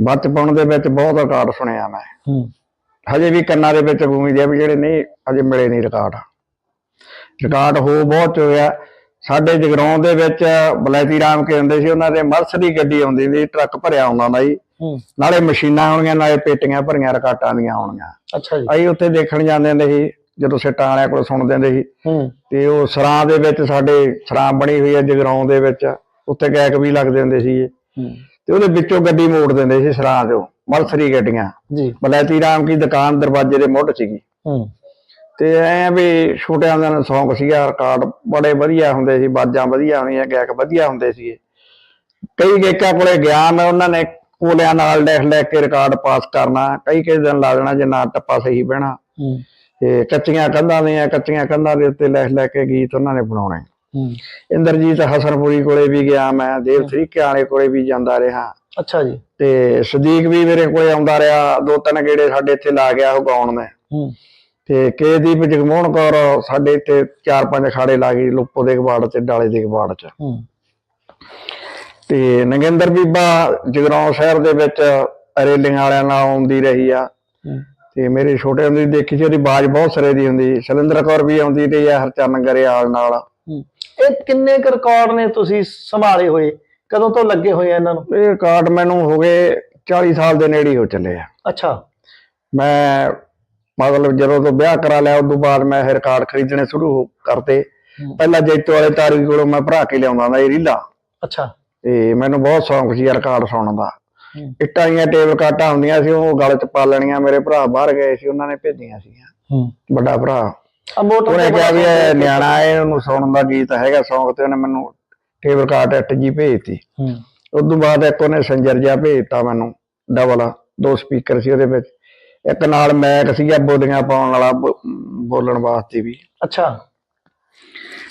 ਬਚਪਨ ਦੇ ਵਿੱਚ ਬਹੁਤ ਰਿਕਾਰਡ ਸੁਣਿਆ ਮੈਂ। ਹੂੰ। ਹਜੇ ਵੀ ਕੰਨਾਂ ਦੇ ਵਿੱਚ ਗੂੰਜਦੇ ਆ ਵੀ ਜਿਹੜੇ ਨਹੀਂ ਹਜੇ ਮਿਲੇ ਨਹੀਂ ਰਿਕਾਰਡ ਰਿਕਾਰਡ ਹੋ ਬਹੁਤ ਹੋਇਆ। ਸਾਡੇ ਜਗਰਾਉਂ ਦੇ ਵਿੱਚ ਬਲੈਤੀ ਰਾਮ ਕੇ ਹੁੰਦੇ ਸੀ ਉਹਨਾਂ ਦੇ ਮਰਸਡੀ ਗੱਡੀ ਆਉਂਦੀ ਸੀ ਟਰੱਕ ਭਰਿਆ ਹੁੰਦਾ ਸੀ। ਹੂੰ। ਨਾਲੇ ਮਸ਼ੀਨਾਂ ਆਉਣਗੀਆਂ ਨਾਲੇ ਪੇਟੀਆਂ ਭਰੀਆਂ ਰਕਾਟਾਂ ਦੀਆਂ ਆਉਣਗੀਆਂ ਅੱਛਾ ਜੀ। ਅਸੀਂ ਉੱਥੇ ਦੇਖਣ ਜਾਂਦੇ ਹੁੰਦੇ ਸੀ ਜਦੋਂ ਸਿੱਟਾਂ ਵਾਲਿਆਂ ਕੋਲ ਸੁਣਦੇ ਹੁੰਦੇ ਸੀ। ਤੇ ਉਹ ਸਰਾਂ ਦੇ ਵਿੱਚ ਸਾਡੇ ਸਰਾਂ ਬਣੀ ਹੋਈ ਹੈ ਜਗਰਾਉਂ ਦੇ ਵਿੱਚ। ਉੱਥੇ ਗਾਇਕ ਵੀ ਲੱਗਦੇ ਹੁੰਦੇ ਸੀ ਤੇ ਉਹਦੇ ਵਿੱਚੋਂ ਗੱਡੀ ਮੋੜ ਦਿੰਦੇ ਸੀ ਸਰਾਂ ਚੋਂ ਮਰਸਰੀ ਗੱਡੀਆਂ। ਜੀ। ਬਲੈਤੀ ਰਾਮ ਕੀ ਦੁਕਾਨ ਦਰਵਾਜ਼ੇ ਦੇ ਮੁੱਢ ਸੀਗੀ। ਤੇ ਐ ਵੀ ਛੋਟਿਆਂ ਦਾ ਸ਼ੌਂਕ ਸੀਗਾ ਰਿਕਾਰਡ ਬੜੇ ਵਧੀਆ ਹੁੰਦੇ ਸੀ ਬਾਜਾਂ ਵਧੀਆ ਹੁੰਦੀਆਂ ਗਾਇਕ ਵਧੀਆ ਹੁੰਦੇ ਸੀ ਕਈ ਗਾਇਕਾਂ ਕੋਲੇ ਗਿਆ ਮੈਂ ਉਹਨਾਂ ਨੇ ਕੋਲਿਆਂ ਨਾਲ ਲਿਖ ਲਿਖ ਕੇ ਰਿਕਾਰਡ ਪਾਸ ਕਰਨਾ। ਕਈ ਕਈ ਦਿਨ ਲਾ ਦੇਣਾ ਜੇ ਨਾ ਟੱਪਾ ਸਹੀ ਬਹਿਣਾ ਤੇ ਕੱਚੀਆਂ ਕੰਧਾਂ ਦੀਆਂ ਕੱਚੀਆਂ ਕੰਧਾਂ ਦੇ ਉੱਤੇ ਲਿਖ ਲਿਖ ਕੇ ਗੀਤ ਉਹਨਾਂ ਨੇ ਬਣਾਉਣੇ। ਹੂੰ। ਇੰਦਰਜੀਤ ਹਸਨਪੁਰੀ ਕੋਲੇ ਵੀ ਗਿਆ ਮੈਂ ਦੇਵ ਤਰੀਕਿਆਂ ਵਾਲੇ ਕੋਲੇ ਵੀ ਜਾਂਦਾ ਰਿਹਾ। ਅੱਛਾ ਜੀ। ਤੇ ਸਦੀਕ ਵੀ ਮੇਰੇ ਕੋਲੇ ਆਉਂਦਾ ਰਿਹਾ ਦੋ ਤਿੰਨ ਗੇੜੇ ਸਾਡੇ ਇੱਥੇ ਲਾ ਗਿਆ ਉਹ ਗਾਉਣ ਮੈਂ। ਹੂੰ। ਤੇ ਕੇਦੀਪ ਜਗਮੋਹਨ ਕੌਰ ਸਾਡੇ ਇੱਥੇ ਚਾਰ ਪੰਜ ਖਾੜੇ ਲਾ ਗਈ ਲੋਪੋ ਦੇ ਕਬਾੜ ਤੇ ਡਾਲੇ ਦੇ ਕਬਾੜ ਚ। ਤੇ ਨਗਿੰਦਰ ਬੀਬਾ ਜਗਰਾਉਂ ਸ਼ਹਿਰ ਦੇ ਵਿੱਚ ਰੇਲਿੰਗ ਵਾਲਿਆਂ ਨਾਲ ਆਉਂਦੀ ਰਹੀ ਆ। ਤੇ ਮੇਰੇ ਛੋਟੇ ਹੁੰਦੇ ਦੇਖੀ ਸੀ ਉਹਦੀ ਬਾਜ ਬਹੁਤ ਸਰੇ ਦੀ ਹੁੰਦੀ ਸ਼ਰਿੰਦਰ ਕੌਰ ਵੀ ਆਉਂਦੀ ਰਹੀ ਆ ਹਰਚਰਨ ਗਰੇਵਾਲ ਨਾਲ। ਇਹ ਕਿੰਨੇ ਕੁ ਰਿਕਾਰਡ ਨੇ ਤੁਸੀਂ ਸੰਭਾਲੇ ਹੋਏ? ਕਦੋਂ ਤੋਂ ਲੱਗੇ ਹੋਏ ਆ ਇਹਨਾਂ ਨੂੰ? ਇਹ ਰਿਕਾਰਡ ਮੈਨੂੰ ਹੋ ਗਏ 40 ਸਾਲ ਦੇ ਨੇੜੇ ਹੀ ਚੱਲੇ ਆ। ਅੱਛਾ। ਮੈਂ ਮਤਲਬ ਜਦੋਂ ਤੋਂ ਵਿਆਹ ਕਰਾ ਲਿਆ ਉਸ ਤੋਂ ਬਾਅਦ ਮੈਂ ਇਹ ਰਿਕਾਰਡ ਖਰੀਦਣੇ ਸ਼ੁਰੂ ਕਰਤੇ। ਪਹਿਲਾਂ ਜੈਤੋ ਵਾਲੇ ਤਾਰੀ ਕੋਲੋਂ ਮੈਂ ਭਰਾ ਕੇ ਲਿਆਉਂਦਾ ਹੁੰਦਾ ਇਹ ਰੀਲਾ। ਅੱਛਾ। ਤੇ ਮੈਨੂੰ ਬਹੁਤ ਸ਼ੌਂਕ ਸੀ ਰਿਕਾਰਡ ਸੁਣਨ ਦਾ। ਇੱਟਾਂ ਦੀਆਂ ਟੇਬਲ ਕਾਟਾਂ ਹੁੰਦੀਆਂ ਸੀ ਉਹ ਗਲ ਚ ਪਾ ਲੈਣੀਆਂ ਮੇਰੇ ਭਰਾ ਬਾਹਰ ਗਏ ਸੀ ਉਹਨਾਂ ਨੇ ਭੇਜੀਆਂ ਸੀਗੀਆਂ। ਵੱਡਾ ਭਰਾ। ਆ ਮੋਟਰ ਉਹਨੇ ਕਿਹਾ ਵੀ ਇਹ ਨਿਆਣਾ ਹੈ ਉਹਨੂੰ ਸੁਣਨ ਦਾ ਗੀਤ ਹੈਗਾ ਸ਼ੌਂਕ ਤੇ ਉਹਨੇ ਮੈਨੂੰ ਟੇਬਲ ਕਾਟ ਇੱਟ ਜੀ ਭੇਜਤੀ। ਉਸ ਤੋਂ ਬਾਅਦ ਇੱਕ ਉਹਨੇ ਸੰਜਰ ਜਿਹਾ ਭੇਜਤਾ ਮੈਨੂੰ ਡਬਲ ਦੋ ਸਪੀਕਰ ਸੀ ਉਹਦੇ ਵਿੱਚ। ਇੱਕ ਨਾਲ ਮੈਕ ਸੀਗਾ ਬੋਲੀਆਂ ਪਾਉਣ ਵਾਲਾ ਬੋਲਣ ਵਾਸਤੇ ਵੀ। ਅੱਛਾ।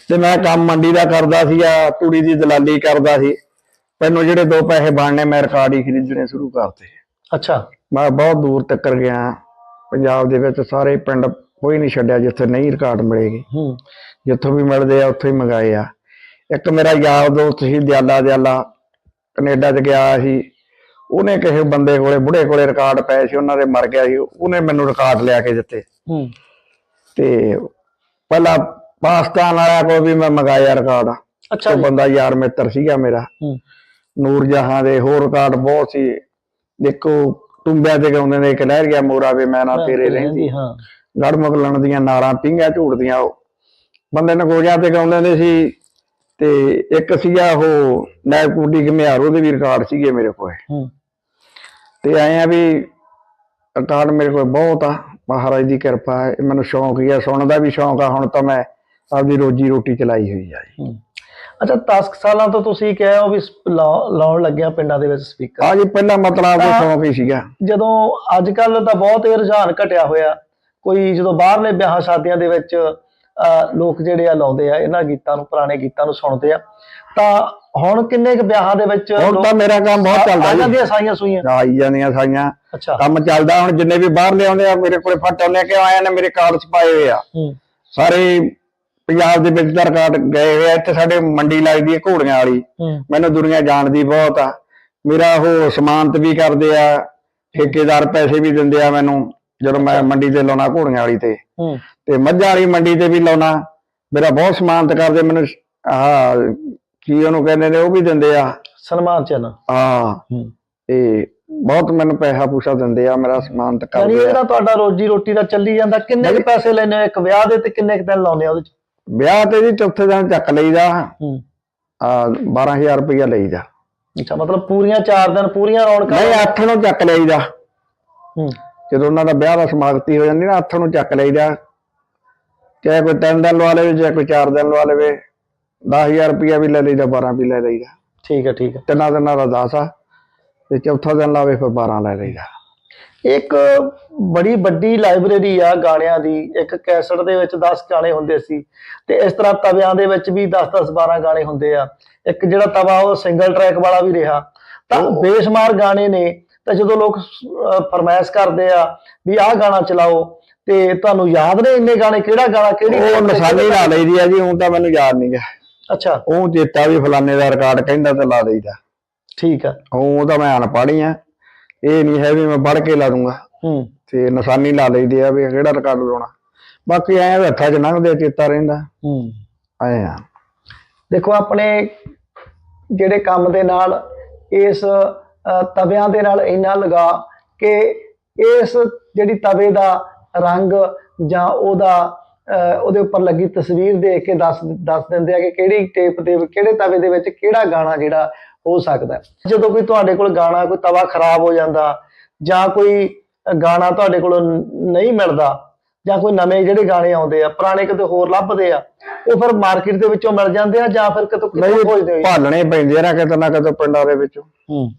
ਤੇ ਮੈਂ ਕੰਮ ਮੰਡੀ ਦਾ ਕਰਦਾ ਸੀਗਾ ਤੂੜੀ ਦੀ ਦਲਾਲੀ ਕਰਦਾ ਸੀ। ਮੈਨੂੰ ਜਿਹੜੇ ਦੋ ਪੈਸੇ ਬਣਨੇ ਮੈਂ ਰਿਕਾਰਡ ਹੀ ਖਰੀਦਣੇ ਸ਼ੁਰੂ ਕਰਤੇ। ਅੱਛਾ। ਮੈਂ ਬਹੁਤ ਦੂਰ ਤੱਕ ਗਿਆ। ਪੰਜਾਬ ਦੇ ਵਿੱਚ ਸਾਰੇ ਪਿੰਡ ਕੋਈ ਨਹੀਂ ਛੱਡਿਆ ਜਿੱਥੇ ਨਹੀਂ ਰਿਕਾਰਡ ਮਿਲੇਗੀ। ਹੂੰ। ਜਿੱਥੋਂ ਵੀ ਮਿਲਦੇ ਆ ਉੱਥੋਂ ਹੀ ਮੰਗਾਏ ਆ। ਇੱਕ ਮੇਰਾ ਯਾਰ ਦੋਸਤ ਸੀ ਦਿਆਲਾ ਦਿਆਲਾ ਕੈਨੇਡਾ 'ਚ ਗਿਆ ਸੀ। ਉਹਨੇ ਕਿਸੇ ਬੰਦੇ ਕੋਲੇ ਬੁੜੇ ਕੋਲੇ ਰਿਕਾਰਡ ਪਏ ਸੀ ਉਹਨਾਂ ਦੇ ਮਰ ਗਿਆ ਸੀ। ਉਹਨੇ ਮੈਨੂੰ ਰਿਕਾਰਡ ਲਿਆ ਕੇ ਦਿੱਤੇ। ਹੂੰ। ਤੇ ਪਹਿਲਾਂ ਪਾਕਿਸਤਾਨ ਵਾਲਿਆਂ ਕੋਲ ਵੀ ਮੈਂ ਮੰਗਾਇਆ ਰਿਕਾਰਡ ਅੱਛਾ ਉਹ ਬੰਦਾ ਯਾਰ ਮਿੱਤਰ ਸੀਗਾ ਮੇਰਾ। ਹੂੰ। ਨੂਰ ਜਹਾਂ ਦੇ ਹੋਰ ਰਿਕਾਰਡ ਬਹੁਤ ਸੀ। ਦੇਖੋ ਟੁੰਬਿਆਂ ਤੇ ਗਾਉਂਦੇ ਨੇ ਇੱਕ ਲਹਿਰ ਗਿਆ ਮੋਰਾ ਵੇ ਮੈਂ ਨਾ ਤੇਰੇ ਰਹਿੰਦੀ। ਹਾਂ। ਗੜ ਮੁਗਲਣ ਦੀਆਂ ਨਾਰਾਂ ਪਿੰਗਾ ਝੂੜਦੀਆਂ ਉਹ। ਬੰਦੇ ਨਗੋਜਿਆਂ ਤੇ ਗਾਉਂਦੇ ਹੁੰਦੇ ਸੀ ਤੇ ਇੱਕ ਸੀਗਾ ਉਹ ਕੁੜੀ ਘਮਿਆਰ ਉਹਦੇ ਵੀ ਰਿਕਾਰਡ ਸੀਗੇ ਮੇਰੇ ਕੋਲ। ਤੇ ਆਏ ਆ ਵੀ ਰਿਕਾਰਡ ਮੇਰੇ ਕੋਲ ਬਹੁਤ ਆ ਮਹਾਰਾਜ ਦੀ ਕਿਰਪਾ ਹੈ ਮੈਨੂੰ ਸ਼ੌਂਕ ਹੀ ਆ ਸੁਣਨ ਦਾ ਵੀ ਸ਼ੌਂਕ ਆ ਹੁਣ ਤਾਂ ਮੈਂ ਆਪਦੀ ਰੋਜੀ ਰੋਟੀ ਚਲਾਈ ਹੋਈ ਆ ਜੀ। ਅੱਛਾ 10 ਸਾਲਾਂ ਤੋਂ ਤੁਸੀਂ ਕਹੇ ਹੋ ਵੀ ਲਾਉਣ ਲੱਗਿਆ ਪਿੰਡਾਂ ਦੇ ਵਿੱਚ ਸਪੀਕਰ ਆ ਜੀ ਪਹਿਲਾਂ ਮਤਲਬ ਉਹ ਸ਼ੌਂਕ ਹੀ ਸੀਗਾ। ਜਦੋਂ ਅੱਜ ਕੱਲ ਤਾਂ ਬਹੁਤ ਇਹ ਰੁਝਾਨ ਘਟਿਆ ਹੋਇਆ। ਕੋਈ ਜਦੋਂ ਬਾਹਰਲੇ ਵਿਆਹਾਂ ਸ਼ਾਦੀਆਂ ਦੇ ਵਿੱਚ ਲੋਕ ਜਿਹੜੇ ਆ ਲਾਉਂਦੇ ਆ ਇਹਨਾਂ ਗੀਤਾਂ ਨੂੰ ਪੁਰਾਣੇ ਗੀਤਾਂ ਨੂੰ ਸੁਣਦੇ ਆ। ਤਾਂ ਹੁਣ ਕਿੰਨੇ ਕੁ ਵਿਆਹਾਂ ਦੇ ਵਿੱਚ ਹੁਣ ਤਾਂ ਮੇਰਾ ਕੰਮ ਬਹੁਤ ਚੱਲਦਾ ਜੀ। ਜਾਂਦੀਆਂ ਸਾਈਆਂ ਸੂਈਆਂ। ਆਈ ਜਾਂਦੀਆਂ ਸਾਈਆਂ। ਕੰਮ ਚੱਲਦਾ ਹੁਣ ਜਿੰਨੇ ਵੀ ਬਾਹਰ ਲਿਆਉਂਦੇ ਆ ਮੇਰੇ ਕੋਲੇ ਫਟ ਆਉਂਦੇ ਆ ਕਿ ਆਇਆ ਨੇ ਮੇਰੇ ਕਾਰਡ ਚ ਪਾਏ ਹੋਏ ਆ। ਹੂੰ। ਸਾਰੇ ਪੰਜਾਬ ਦੇ ਵਿੱਚ ਦਾ ਰਿਕਾਰਡ ਗਏ ਹੋਏ ਆ ਇੱਥੇ ਸਾਡੇ ਮੰਡੀ ਲੱਗਦੀ ਹੈ ਘੋੜੀਆਂ ਵਾਲੀ। ਮੈਨੂੰ ਦੁਨੀਆ ਜਾਣਦੀ ਬਹੁਤ ਆ। ਮੇਰਾ ਉਹ ਸਮਾਨਤ ਵੀ ਕਰਦੇ ਆ ਠੇਕੇਦਾਰ ਪੈਸੇ ਵੀ ਦਿੰਦੇ ਆ ਮੈਨੂੰ ਜਦੋਂ ਮੈਂ ਮੰਡੀ ਤੇ ਲਾਉਣਾ ਘੋੜੀਆਂ ਵਾਲੀ ਤੇ। ਤੇ ਮੱਝਾਂ ਵਾਲੀ ਮੰਡੀ ਤੇ ਵੀ ਲਾਉਣਾ। ਮੇਰਾ ਬਹੁਤ ਸਮਾਨਤ ਕਰਦੇ ਮੈਨੂੰ ਆਹ ਕੀ ਉਹਨੂੰ ਕਹਿੰਦੇ ਨੇ ਉਹ ਵੀ ਦਿੰਦੇ ਆ। ਸਨਮਾਨ ਚਨ। ਹਾਂ। ਤੇ ਬਹੁਤ ਮੈਨੂੰ ਪੈਸਾ ਪੂਸਾ ਦਿੰਦੇ ਆ ਮੇਰਾ ਸਮਾਨਤ ਯਾਨੀ ਕਰਦੇ ਆ। ਇਹਦਾ ਤੁਹਾਡਾ ਰੋਜੀ ਰੋਟੀ ਦਾ ਚੱਲੀ ਜਾਂਦਾ ਕਿੰਨੇ ਪੈਸੇ ਹੋ? ਇੱਕ ਵਿਆਹ ਦੇ ਤੇ ਕਿੰਨੇ ਦਿਨ ਲਾਉਂਦੇ ਆ ਉਹਦੇ ਚ? ਵਿਆਹ ਤੇ ਜੀ ਚੌਥੇ ਦਿਨ ਚੱਕ ਲਈਦਾ। ਹੂੰ। ਆ 12000 ਰੁਪਇਆ ਲਈਦਾ। ਅੱਛਾ ਮਤਲਬ ਪੂਰੀਆਂ 4 ਦਿਨ ਪੂਰੀਆਂ ਰੌਣਕਾਂ ਨਹੀਂ ਅੱਠ ਨੂੰ ਚੱਕ ਲਈਦਾ। ਹੂੰ। ਜਦੋਂ ਉਹਨਾਂ ਦਾ ਵਿਆਹ ਦਾ ਸਮਾਗਤੀ ਹੋ ਜਾਂਦੀ ਨਾ ਅੱਠ ਨੂੰ ਚੱਕ ਲਈਦਾ। ਚਾਹੇ ਕੋਈ ਤਿੰਨ ਦਿਨ ਲਵਾ ਲਵੇ ਚਾਹੇ ਕੋਈ ਚਾਰ ਦਿਨ ਲਵਾ ਲਵੇ 10000 ਰੁਪਇਆ ਵੀ ਲੈ ਲਈਦਾ 12 ਵੀ ਲੈ ਲਈਦਾ। ਠੀਕ ਹੈ ਠੀਕ ਹੈ। ਤਿੰਨਾਂ ਦਿਨਾਂ ਦਾ 10 ਆ। ਤੇ ਚੌਥਾ ਦਿਨ ਲਾਵੇ ਫਿਰ 12 ਲੈ ਲਈਦਾ। ਇੱਕ ਬੜੀ ਵੱਡੀ ਲਾਇਬ੍ਰੇਰੀ ਆ ਗਾਣਿਆਂ ਦੀ ਇੱਕ ਕੈਸਟ ਦੇ ਵਿੱਚ 10 ਗਾਣੇ ਹੁੰਦੇ ਸੀ ਤੇ ਇਸ ਤਰ੍ਹਾਂ ਤਵਿਆਂ ਦੇ ਵਿੱਚ ਵੀ 10 10 12 ਗਾਣੇ ਹੁੰਦੇ ਆ। ਇੱਕ ਜਿਹੜਾ ਤਵਾ ਉਹ ਸਿੰਗਲ ਟਰੈਕ ਵਾਲਾ ਵੀ ਰਿਹਾ। ਤਾਂ ਬੇਸ਼ੁਮਾਰ ਗਾਣੇ ਨੇ ਤਾਂ ਜਦੋਂ ਲੋਕ ਫਰਮਾਇਸ਼ ਕਰਦੇ ਆ ਵੀ ਆਹ ਗਾਣਾ ਚਲਾਓ ਤੇ ਤੁਹਾਨੂੰ ਯਾਦ ਨੇ ਇੰਨੇ ਗਾਣੇ ਕਿਹੜਾ ਗਾਣਾ ਕਿਹੜੀ ਉਹ ਨਿਸ਼ਾਨੀ ਲਾ ਲਈਦੀ ਆ ਜੀ ਹੁਣ ਤਾਂ ਮੈਨੂੰ ਯਾਦ ਨਹੀਂ ਗਾ ਅੱਛਾ। ਉਹ ਚੇਤਾ ਵੀ ਫਲਾਣੇ ਦਾ ਰਿਕਾਰਡ ਕਹਿੰਦਾ ਤੇ ਲਾ ਦਈਦਾ ਠੀਕ ਆ। ਉਹ ਤਾਂ ਮੈਂ ਅਨਪੜ੍ਹ ਹੀ ਆ। ਇਹ ਨਹੀਂ ਹੈ ਵੀ ਮੈਂ ਪੜ੍ਹ ਕੇ ਲਾ ਦੂੰਗਾ। ਹੂੰ। ਤੇ ਨਿਸ਼ਾਨੀ ਲਾ ਲਈਦੀ ਆ ਵੀ ਕਿਹੜਾ ਰਿਕਾਰਡ ਲਾਉਣਾ। ਬਾਕੀ ਐਂ ਹੱਥਾਂ 'ਚ ਲੰਘਦੇ ਚੇਤਾ ਰਹਿੰਦਾ। ਹੂੰ। ਐ ਆ। ਦੇਖੋ ਆਪਣੇ ਜਿਹੜੇ ਕੰਮ ਦੇ ਨਾਲ ਇਸ ਤਵਿਆਂ ਦੇ ਨਾਲ ਇੰਨਾ ਲਗਾ ਕਿ ਇਸ ਜਿਹੜੀ ਤਵੇ ਦਾ ਰੰਗ ਜਾਂ ਉਹਦਾ ਉਹਦੇ ਉੱਪਰ ਲੱਗੀ ਤਸਵੀਰ ਦੇਖ ਕੇ ਦੱਸ ਦੱਸ ਦਿੰਦੇ ਆ ਕਿ ਕਿਹੜੀ ਟੇਪ ਦੇ ਕਿਹੜੇ ਤਵੇ ਦੇ ਵਿੱਚ ਕਿਹੜਾ ਗਾਣਾ ਜਿਹੜਾ ਹੋ ਸਕਦਾ। ਜਦੋਂ ਕੋਈ ਤੁਹਾਡੇ ਕੋਲ ਗਾਣਾ ਕੋਈ ਤਵਾ ਖਰਾਬ ਹੋ ਜਾਂਦਾ ਜਾਂ ਕੋਈ ਗਾਣਾ ਤੁਹਾਡੇ ਕੋਲ ਨਹੀਂ ਮਿਲਦਾ ਜਾਂ ਕੋਈ ਨਵੇਂ ਜਿਹੜੇ ਗਾਣੇ ਆਉਂਦੇ ਆ ਪੁਰਾਣੇ ਕਿਤੇ ਹੋਰ ਲੱਭਦੇ ਆ ਉਹ ਫਿਰ ਮਾਰਕੀਟ ਦੇ ਵਿੱਚੋਂ ਮਿਲ ਜਾਂਦੇ ਆ ਜਾਂ ਫਿਰ ਕਿਤੋਂ ਕਿਤੋਂ ਖੋਜਦੇ ਹੋ ਭਾਲਣੇ ਪੈਂਦੇ ਆ ਨਾ ਕਿਤੇ ਨਾ ਕਿਤੇ ਪਿੰਡਾਂ ਦੇ ਵਿੱਚ। ਹੂੰ।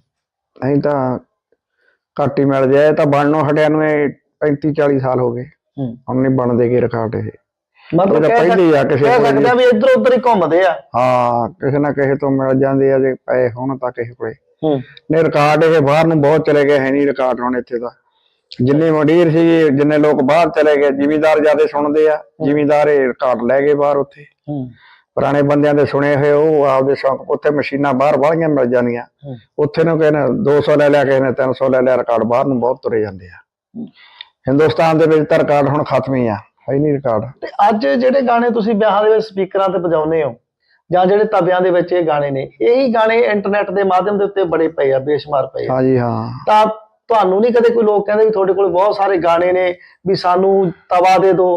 ਨਹੀਂ ਤਾਂ ਘੱਟ ਹੀ ਮਿਲ ਜਾਏ ਤਾਂ ਬਣਨੋਂ ਹਟਿਆ ਨੂੰ ਇਹ 35 40 ਸਾਲ ਹੋ ਗਏ। ਹੂੰ। ਹੁਣ ਨਹੀਂ ਬਣਦੇ ਗੇ ਰਿਕਾਰਡ ਇਹ। ਮਤਲਬ ਕਹਿ ਪਹਿਲੇ ਆ ਕਿਸੇ ਕਹਿ ਕੋਲ ਸਕਦੇ ਵੀ ਇੱਧਰ ਉੱਧਰ ਹੀ ਘੁੰਮਦੇ ਆ। ਹਾਂ ਕਿਸੇ ਨਾ ਕਿਸੇ ਤੋਂ ਮਿਲ ਜਾਂਦੇ ਆ ਜੇ ਪਏ ਹੋਣ ਤਾਂ ਕਿਸੇ ਕੋਲੇ। ਹੂੰ। ਨੇ ਰਿਕਾਰਡ ਇਹ ਬਾਹਰ ਨੂੰ ਬਹੁਤ ਚਲੇ ਗਏ ਹੈ ਨਹੀਂ ਰਿਕਾਰਡ ਹੁਣ ਇੱਥੇ ਤਾਂ। ਜਿੰਨੇ ਮੰਡੀਰ ਸੀ ਜਿੰਨੇ ਲੋਕ ਬਾਹਰ ਚਲੇ ਗਏ ਜ਼ਿਮੀਦਾਰ ਜ਼ਿਆਦਾ ਸੁਣਦੇ ਆ ਜ਼ਿਮੀਦਾਰ ਇਹ ਰਿਕਾਰਡ ਲੈ ਗਏ ਬਾਹਰ ਉੱਥੇ। ਹੂੰ। ਪੁਰਾਣੇ ਬੰਦਿਆਂ ਦੇ ਸੁਣੇ ਹੋਏ ਉਹ ਆਪਦੇ ਸ਼ੌਕ ਉੱਥੇ ਮਸ਼ੀਨਾਂ ਬਾਹਰ ਵਾਲੀਆਂ ਮਿਲ ਜਾਂਦੀਆਂ। ਉੱਥੇ ਨੂੰ ਕਹਿੰਦੇ 200 ਲੈ ਲਿਆ ਕਿਸੇ ਨੇ 300 ਲੈ ਲਿਆ ਰਿਕਾਰਡ ਬਾਹਰ ਨੂੰ ਬਹੁਤ ਤੁਰੇ ਜਾਂਦੇ ਆ। ਹਿੰਦੁਸਤਾਨ ਦੇ ਵਿੱਚ ਤਾਂ ਰਿਕਾਰਡ ਹੁਣ ਖਤਮ ਹੀ ਆ। ਹੈ ਨਹੀਂ ਰਿਕਾਰਡ ਤੇ ਅੱਜ ਜਿਹੜੇ ਗਾਣੇ ਤੁਸੀਂ ਵਿਆਹਾਂ ਦੇ ਵਿੱਚ ਸਪੀਕਰਾਂ ਤੇ ਵਜਾਉਂਦੇ ਹੋ ਜਾਂ ਜਿਹੜੇ ਤਬਿਆਂ ਦੇ ਵਿੱਚ ਇਹ ਗਾਣੇ ਨੇ ਇਹੀ ਗਾਣੇ ਇੰਟਰਨੈਟ ਦੇ ਮਾਧਿਅਮ ਦੇ ਉੱਤੇ ਬੜੇ ਪਏ ਆ ਬੇਸ਼ੁਮਾਰ ਪਏ ਆ। ਹਾਂਜੀ ਹਾਂ। ਤਾਂ ਤੁਹਾਨੂੰ ਨਹੀਂ ਕਦੇ ਕੋਈ ਲੋਕ ਕਹਿੰਦੇ ਵੀ ਤੁਹਾਡੇ ਕੋਲ ਬਹੁਤ ਸਾਰੇ ਗਾਣੇ ਨੇ ਵੀ ਸਾਨੂੰ ਤਵਾ ਦੇ ਦਿਓ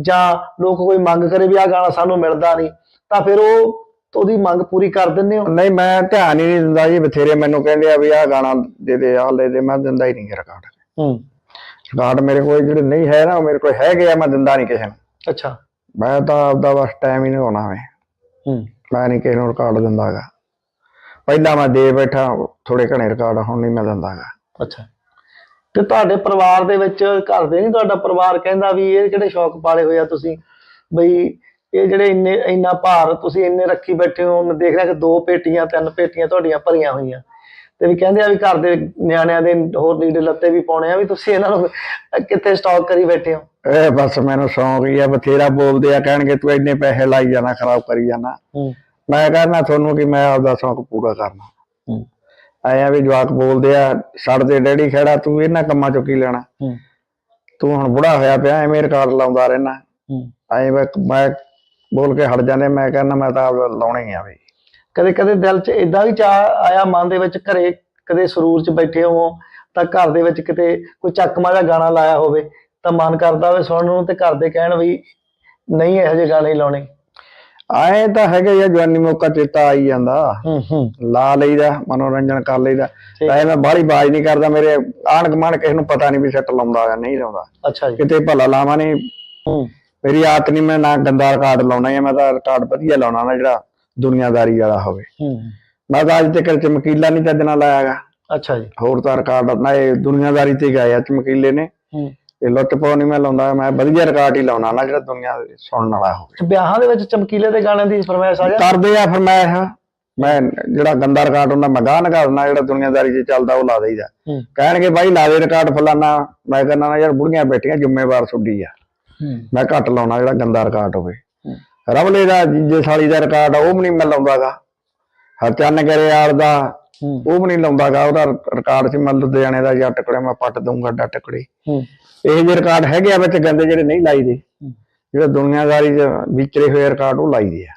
ਜਾਂ ਲੋਕ ਕੋਈ ਮੰਗ ਕਰੇ ਵੀ ਆਹ ਗਾਣਾ ਸਾਨੂੰ ਮਿਲਦਾ ਨਹੀਂ ਤਾਂ ਫਿਰ ਉਹ ਉਹਦੀ ਮੰਗ ਪੂਰੀ ਕਰ ਦਿੰਦੇ ਹੋ? ਨਹੀਂ ਮੈਂ ਧਿਆਨ ਹੀ ਨਹੀਂ ਦਿੰਦਾ ਜੀ ਬਥੇਰੇ ਮੈਨੂੰ ਕਹਿੰਦੇ ਆ ਵੀ ਆਹ ਗਾਣਾ ਦੇ ਦੇ ਆਹ ਲੈ ਦੇ ਮੈਂ ਦਿੰਦਾ ਹੀ ਨਹੀਂ ਰਿਕਾਰਡ ਹੂੰ। ਰਿਕਾਰਡ ਮੇਰੇ ਕੋਲ ਜਿਹੜੇ ਨਹੀਂ ਹੈ ਨਾ ਉਹ ਮੇਰੇ ਕੋਲ ਹੈਗੇ ਆ ਮੈਂ ਦਿੰਦਾ ਨਹੀਂ ਕਿਸੇ ਨੂੰ। ਅੱਛਾ। ਮੈਂ ਤਾਂ ਆਪਦਾ ਬਸ ਟਾਈਮ ਹੀ ਹੋਣਾ ਵੇ। ਹੂੰ। ਮੈਂ ਨਹੀਂ ਕਿਸੇ ਨੂੰ ਰਿਕਾਰਡ ਦਿੰਦਾਗਾ ਪਹਿਲਾਂ ਮੈਂ ਦੇ ਬੈਠਾ ਥੋੜੇ ਘਣੇ ਰਿਕਾਰਡ ਹੁਣ ਨਹੀਂ ਮੈਂ ਦਿੰਦਾਗਾ ਅੱਛਾ। ਤੇ ਤੁਹਾਡੇ ਪਰਿਵਾਰ ਦੇ ਵਿੱਚ ਘਰ ਦੇ ਨਹੀਂ ਤੁਹਾਡਾ ਪਰਿਵਾਰ ਕਹਿੰਦਾ ਵੀ ਇਹ ਜਿਹੜੇ ਸ਼ੌਕ ਪਾਲੇ ਹੋਏ ਆ ਤੁਸੀਂ? ਬਈ ਇਹ ਜਿਹੜੇ ਇੰਨੇ ਇੰਨਾ ਭਾਰ ਤੁਸੀਂ ਇੰਨੇ ਰੱਖੀ ਬੈਠੇ ਹੋ ਮੈਂ ਦੇਖ ਰਿਹਾ ਕਿ ਦੋ ਪੇਟੀਆਂ ਤਿੰਨ ਪੇਟੀਆਂ ਤੁਹਾਡੀਆਂ ਭਰੀਆਂ ਹੋਈਆਂ। ਤੇ ਵੀ ਕਹਿੰਦੇ ਆ ਵੀ ਘਰ ਦੇ ਨਿਆਣਿਆਂ ਦੇ ਹੋਰ ਲੀੜੇ ਲੱਤੇ ਵੀ ਪਾਉਣੇ ਆ ਵੀ ਤੁਸੀਂ ਇਹਨਾਂ ਨੂੰ ਕਿੱਥੇ ਸਟਾਕ ਕਰੀ ਬੈਠੇ ਹੋ? ਇਹ ਬਸ ਮੈਨੂੰ ਸ਼ੌਂਕ ਹੀ ਆ ਬਥੇਰਾ ਬੋਲਦੇ ਆ ਕਹਿਣਗੇ ਤੂੰ ਇੰਨੇ ਪੈਸੇ ਲਾਈ ਜਾਣਾ ਖਰਾਬ ਕਰੀ ਜਾਣਾ। ਮੈਂ ਕਹਿੰਦਾ ਤੁਹਾਨੂੰ ਕਿ ਮੈਂ ਆਪਦਾ ਸ਼ੌਂਕ ਪੂਰਾ ਕਰਨਾ। ਆਇਆ ਵੀ ਜਵਾਕ ਬੋਲਦੇ ਆ ਛੱਡ ਦੇ ਡੈਡੀ ਖੜਾ ਤੂੰ ਇਹਨਾਂ ਕੰਮਾਂ ਚੋਂ ਕੀ ਲੈਣਾ? ਤੂੰ ਹੁਣ ਬੁੜਾ ਹੋਇਆ ਪਿਆ ਐਵੇਂ ਰਿਕਾਰਡ ਲਾਉਂਦਾ ਰਹਿਣਾ। ਐਂ ਮੈਂ ਬੋਲ ਕੇ ਹਟ ਜਾਂਦੇ ਮੈਂ ਕਹਿੰਦਾ ਮੈਂ ਤਾਂ ਲਾਉਣਾ ਆ ਵੀ। ਕਦੇ ਕਦੇ ਦਿਲ 'ਚ ਇਦਾਂ ਵੀ ਚਾਹ ਆਇਆ ਮਨ ਦੇ ਵਿੱਚ ਘਰੇ ਕਦੇ ਸਰੂਰ 'ਚ ਬੈਠੇ ਹੋ ਤਾਂ ਘਰ ਦੇ ਵਿੱਚ ਕਿਤੇ ਕੋਈ ਚੱਕਮਾ ਜਿਹਾ ਗਾਣਾ ਲਾਇਆ ਹੋਵੇ ਤਾਂ ਮਨ ਕਰਦਾ ਹੋਵੇ ਸੁਣਨ ਨੂੰ ਤੇ ਘਰ ਦੇ ਕਹਿਣ ਵੀ ਨਹੀਂ ਇਹੋ ਜਿਹੇ ਗਾਣੇ ਲਾਉਣੇ। ਆਏ ਤਾਂ ਹੈਗੇ ਆ ਜਵਾਨੀ ਮੌਕਾ ਚੇਤਾ ਆਈ ਜਾਂਦਾ। ਹੂੰ ਹੂੰ। ਲਾ ਲਈਦਾ ਮਨੋਰੰਜਨ ਕਰ ਲਈਦਾ। ਐ ਮੈਂ ਬਾਹਲੀ ਬਾਜ ਨਹੀਂ ਕਰਦਾ ਮੇਰੇ ਆਣ ਕਮਾਣ ਕਿਸੇ ਨੂੰ ਪਤਾ ਨਹੀਂ ਵੀ ਸੱਟ ਲਾਉਂਦਾ ਜਾਂ ਨਹੀਂ ਲਾਉਂਦਾ। ਅੱਛਾ ਜੀ। ਕਿਤੇ ਭਲਾ ਲਾਵਾਂ ਨਹੀਂ। ਹੂੰ। ਮੇਰੀ ਆਦਤ ਨਹੀਂ ਮੈਂ ਨਾ ਗੰਦਾ ਰਿਕਾਰਡ ਲਾਉਣਾ ਹੈ ਮੈਂ ਤਾਂ ਰਿਕਾਰਡ ਵਧੀਆ ਲਾਉਣਾ ਨਾ ਜਿਹੜਾ ਦੁਨੀਆਦਾਰੀ ਵਾਲਾ ਹੋਵੇ। ਹੂੰ। ਮੈਂ ਤਾਂ ਅੱਜ ਤੱਕ ਚਮਕੀਲਾ ਨਹੀਂ ਚੱਜ ਨਾਲ ਲਾਇਆਗਾ ਅੱਛਾ ਜੀ। ਹੋਰ ਤਾਂ ਰਿਕਾਰਡ ਨਾ ਇਹ ਦੁਨੀਆਦਾਰੀ ਤੇ ਗਾਇਆ ਚਮਕੀਲੇ ਨੇ। ਹੂੰ। ਇਹ ਲੁੱਟ ਪਾਉ ਨਹੀਂ ਮੈਂ ਲਾਉਂਦਾ ਮੈਂ ਵਧੀਆ ਰਿਕਾਰਡ ਹੀ ਲਾਉਣਾ ਨਾ ਜਿਹੜਾ ਦੁਨੀਆ ਸੁਣਨ ਵਾਲਾ ਹੋਵੇ। ਵਿਆਹਾਂ ਦੇ ਵਿੱਚ ਚਮਕੀਲੇ ਦੇ ਗਾਣਿਆਂ ਦੀ ਫਰਮਾਇਸ਼ ਆ ਜਾ ਕਰਦੇ ਆ ਫਰਮਾਇਸ਼। ਮੈਂ ਜਿਹੜਾ ਗੰਦਾ ਰਿਕਾਰਡ ਹੁੰਦਾ ਮੈਂ ਗਾਹ ਨਗਾਉਣਾ ਜਿਹੜਾ ਦੁਨੀਆਦਾਰੀ 'ਚ ਚੱਲਦਾ ਉਹ ਲਾ ਦੇਈਦਾ। ਕਹਿਣਗੇ ਬਾਈ ਲਾ ਦੇ ਰਿਕਾਰਡ ਫਲਾਨਾ। ਮੈਂ ਕਹਿੰਦਾ ਨਾ ਯਾਰ ਬੁੜੀਆਂ ਬੈਠੀਆਂ ਜ਼ਿੰਮੇਵਾਰ ਸੁੱਡੀ ਆ। ਮੈਂ ਘੱਟ ਲਾਉਣਾ ਜਿਹੜਾ ਗੰਦਾ ਰਿਕਾਰਡ ਹੋਵੇ। ਰਵਲੇ ਦਾ ਜੀਜੇ ਸਾਲੀ ਦਾ ਰਿਕਾਰਡ ਆ, ਉਹ ਵੀ ਨਹੀਂ ਮੈਂ ਲਾਉਂਦਾਗਾ। ਹਰਚੰਨ ਗਰੇਵਾਲ ਦਾ ਉਹ ਵੀ ਨਹੀਂ ਲਾਉਂਦਾਗਾ ਉਹਦਾ ਰਿਕਾਰਡ ਸੀ ਮੈਂ ਲੁਧਿਆਣੇ ਦਾ ਜਾਂ ਟਕੜੇ ਮੈਂ ਪੱਟ ਦਊਂਗਾ ਡਾ ਟਕੜੇ। ਇਹ ਜਿਹੇ ਰਿਕਾਰਡ ਹੈਗੇ ਆ ਵਿੱਚ ਗੰਦੇ ਜਿਹੜੇ ਨਹੀਂ ਲਾਈਦੇ। ਜਿਹੜੇ ਦੁਨੀਆਦਾਰੀ 'ਚ ਵਿਚਰੇ ਹੋਏ ਰਿਕਾਰਡ ਉਹ ਲਾਈਦੇ ਆ।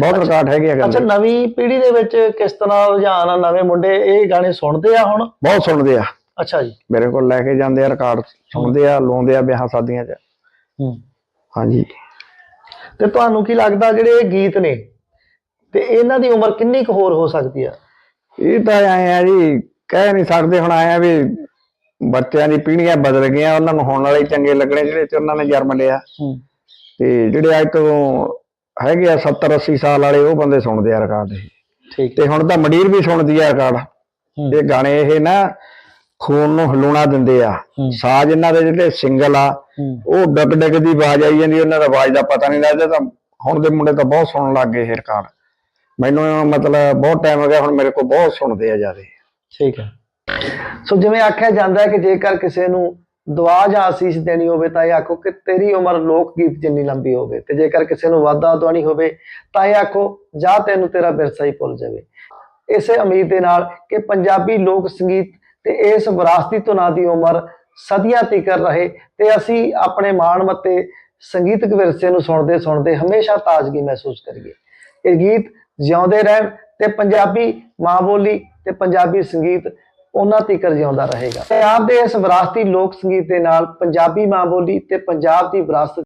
ਬਹੁਤ ਰਿਕਾਰਡ ਹੈਗੇ ਆ ਅੱਛਾ ਨਵੀਂ ਪੀੜ੍ਹੀ ਦੇ ਵਿੱਚ ਕਿਸ ਤਰ੍ਹਾਂ ਰੁਝਾਨ ਆ? ਨਵੇਂ ਮੁੰਡੇ ਇਹ ਗਾਣੇ ਸੁਣਦੇ ਆ ਹੁਣ? ਬਹੁਤ ਸੁਣਦੇ ਆ। ਅੱਛਾ ਜੀ। ਮੇਰੇ ਕੋਲ ਲੈ ਕੇ ਜਾਂਦੇ ਆ ਰਿਕਾਰਡ ਸੁਣਦੇ ਆ ਲਾਉਂਦੇ ਆ ਵਿਆਹਾਂ ਸ਼ਾਦੀਆਂ 'ਚ। ਹਾਂਜੀ। ਤੇ ਤੁਹਾਨੂੰ ਕੀ ਲੱਗਦਾ ਜਿਹੜੇ ਇਹ ਗੀਤ ਨੇ? ਤੇ ਇਹਨਾਂ ਦੀ ਉਮਰ ਕਿੰਨੀ ਕੁ ਹੋਰ ਹੋ ਸਕਦੀ ਆ? ਇਹ ਤਾਂ ਆਏ ਆ ਜੀ ਕਹਿ ਨਹੀਂ ਸਕਦੇ ਹੁਣ ਆਏ ਆ ਵੀ ਬੱਚਿਆਂ ਦੀ ਪੀੜ੍ਹੀਆਂ ਬਦਲ ਗਈਆਂ ਉਹਨਾਂ ਨੂੰ ਹੁਣ ਵਾਲੇ ਚੰਗੇ ਲੱਗਣੇ ਜਿਹੜੇ ਚ ਉਹਨਾਂ ਨੇ ਜਨਮ ਲਿਆ। ਤੇ ਜਿਹੜੇ ਅੱਜ ਤੋਂ ਹੈਗੇ ਆ 70 80 ਸਾਲ ਵਾਲੇ ਉਹ ਬੰਦੇ ਸੁਣਦੇ ਆ ਰਿਕਾਰਡ ਇਹ। ਠੀਕ। ਤੇ ਹੁਣ ਤਾਂ ਮੰਡੀਰ ਵੀ ਸੁਣਦੀ ਆ ਰਿਕਾਰਡ ਇਹ ਗਾਣੇ ਇਹ ਨਾ ਖੂਨ ਨੂੰ ਹਲੂਣਾ ਦਿੰਦੇ ਆ। ਸਾਜ਼ ਇਹਨਾਂ ਦੇ ਜਿਹੜੇ ਸਿੰਗਲ ਆ ਉਹ ਡਗ ਡਗ ਦੀ ਆਵਾਜ਼ ਆਈ ਜਾਂਦੀ ਉਹਨਾਂ ਦਾ ਆਵਾਜ਼ ਦਾ ਪਤਾ ਨਹੀਂ ਲੱਗਦਾ ਤਾਂ ਹੁਣ ਦੇ ਮੁੰਡੇ ਤਾਂ ਬਹੁਤ ਸੁਣਨ ਲੱਗ ਗਏ ਇਹ ਰਿਕਾਰਡ ਮੈਨੂੰ ਮਤਲਬ ਬਹੁਤ ਟਾਈਮ ਹੋ ਗਿਆ ਹੁਣ ਮੇਰੇ ਕੋਲ ਬਹੁਤ ਸੁਣਦੇ ਆ ਜਿਆਦੇ। ਠੀਕ ਹੈ। ਸੋ ਜਿਵੇਂ ਆਖਿਆ ਜਾਂਦਾ ਹੈ ਕਿ ਜੇਕਰ ਕਿਸੇ ਨੂੰ ਦੁਆ ਜਾਂ ਆਸੀਸ ਦੇਣੀ ਹੋਵੇ ਤਾਂ ਇਹ ਆਖੋ ਕਿ ਤੇਰੀ ਉਮਰ ਲੋਕ ਗੀਤ ਜਿੰਨੀ ਲੰਬੀ ਹੋਵੇ ਤੇ ਜੇਕਰ ਕਿਸੇ ਨੂੰ ਵਾਦਾ ਦਵਾਣੀ ਹੋਵੇ ਤਾਂ ਇਹ ਆਖੋ ਜਾ ਤੈਨੂੰ ਤੇਰਾ ਵਿਰਸਾ ਹੀ ਭੁੱਲ ਜਾਵੇ। ਇਸੇ ਉਮੀਦ ਦੇ ਨਾਲ ਕਿ ਪੰਜਾਬੀ ਲੋਕ ਸੰਗੀਤ ਤੇ ਇਸ ਵਿਰਾਸਤੀ ਧੁਨਾਂ ਦੀ ਉਮਰ ਸਦੀਆਂ ਤੀਕਰ ਰਹੇ ਤੇ ਅਸੀਂ ਆਪਣੇ ਮਾਣ ਮਾਣਮੱਤੇ ਸੰਗੀਤਕ ਵਿਰਸੇ ਨੂੰ ਸੁਣਦੇ ਸੁਣਦੇ ਹਮੇਸ਼ਾ ਤਾਜ਼ਗੀ ਮਹਿਸੂਸ ਕਰੀਏ। ਇਹ ਗੀਤ ਜਿਉਂਦੇ ਰਹਿਣ ਤੇ ਪੰਜਾਬੀ ਮਾਂ ਬੋਲੀ ਤੇ ਪੰਜਾਬੀ ਸੰਗੀਤ ਉਹਨਾਂ ਤੀਕਰ ਜਿਉਂਦਾ ਰਹੇਗਾ। ਪੰਜਾਬ ਦੇ ਇਸ ਵਿਰਾਸਤੀ ਲੋਕ ਸੰਗੀਤ ਦੇ ਨਾਲ ਪੰਜਾਬੀ ਮਾਂ ਬੋਲੀ ਤੇ ਪੰਜਾਬ ਦੀ ਵਿਰਾਸਤ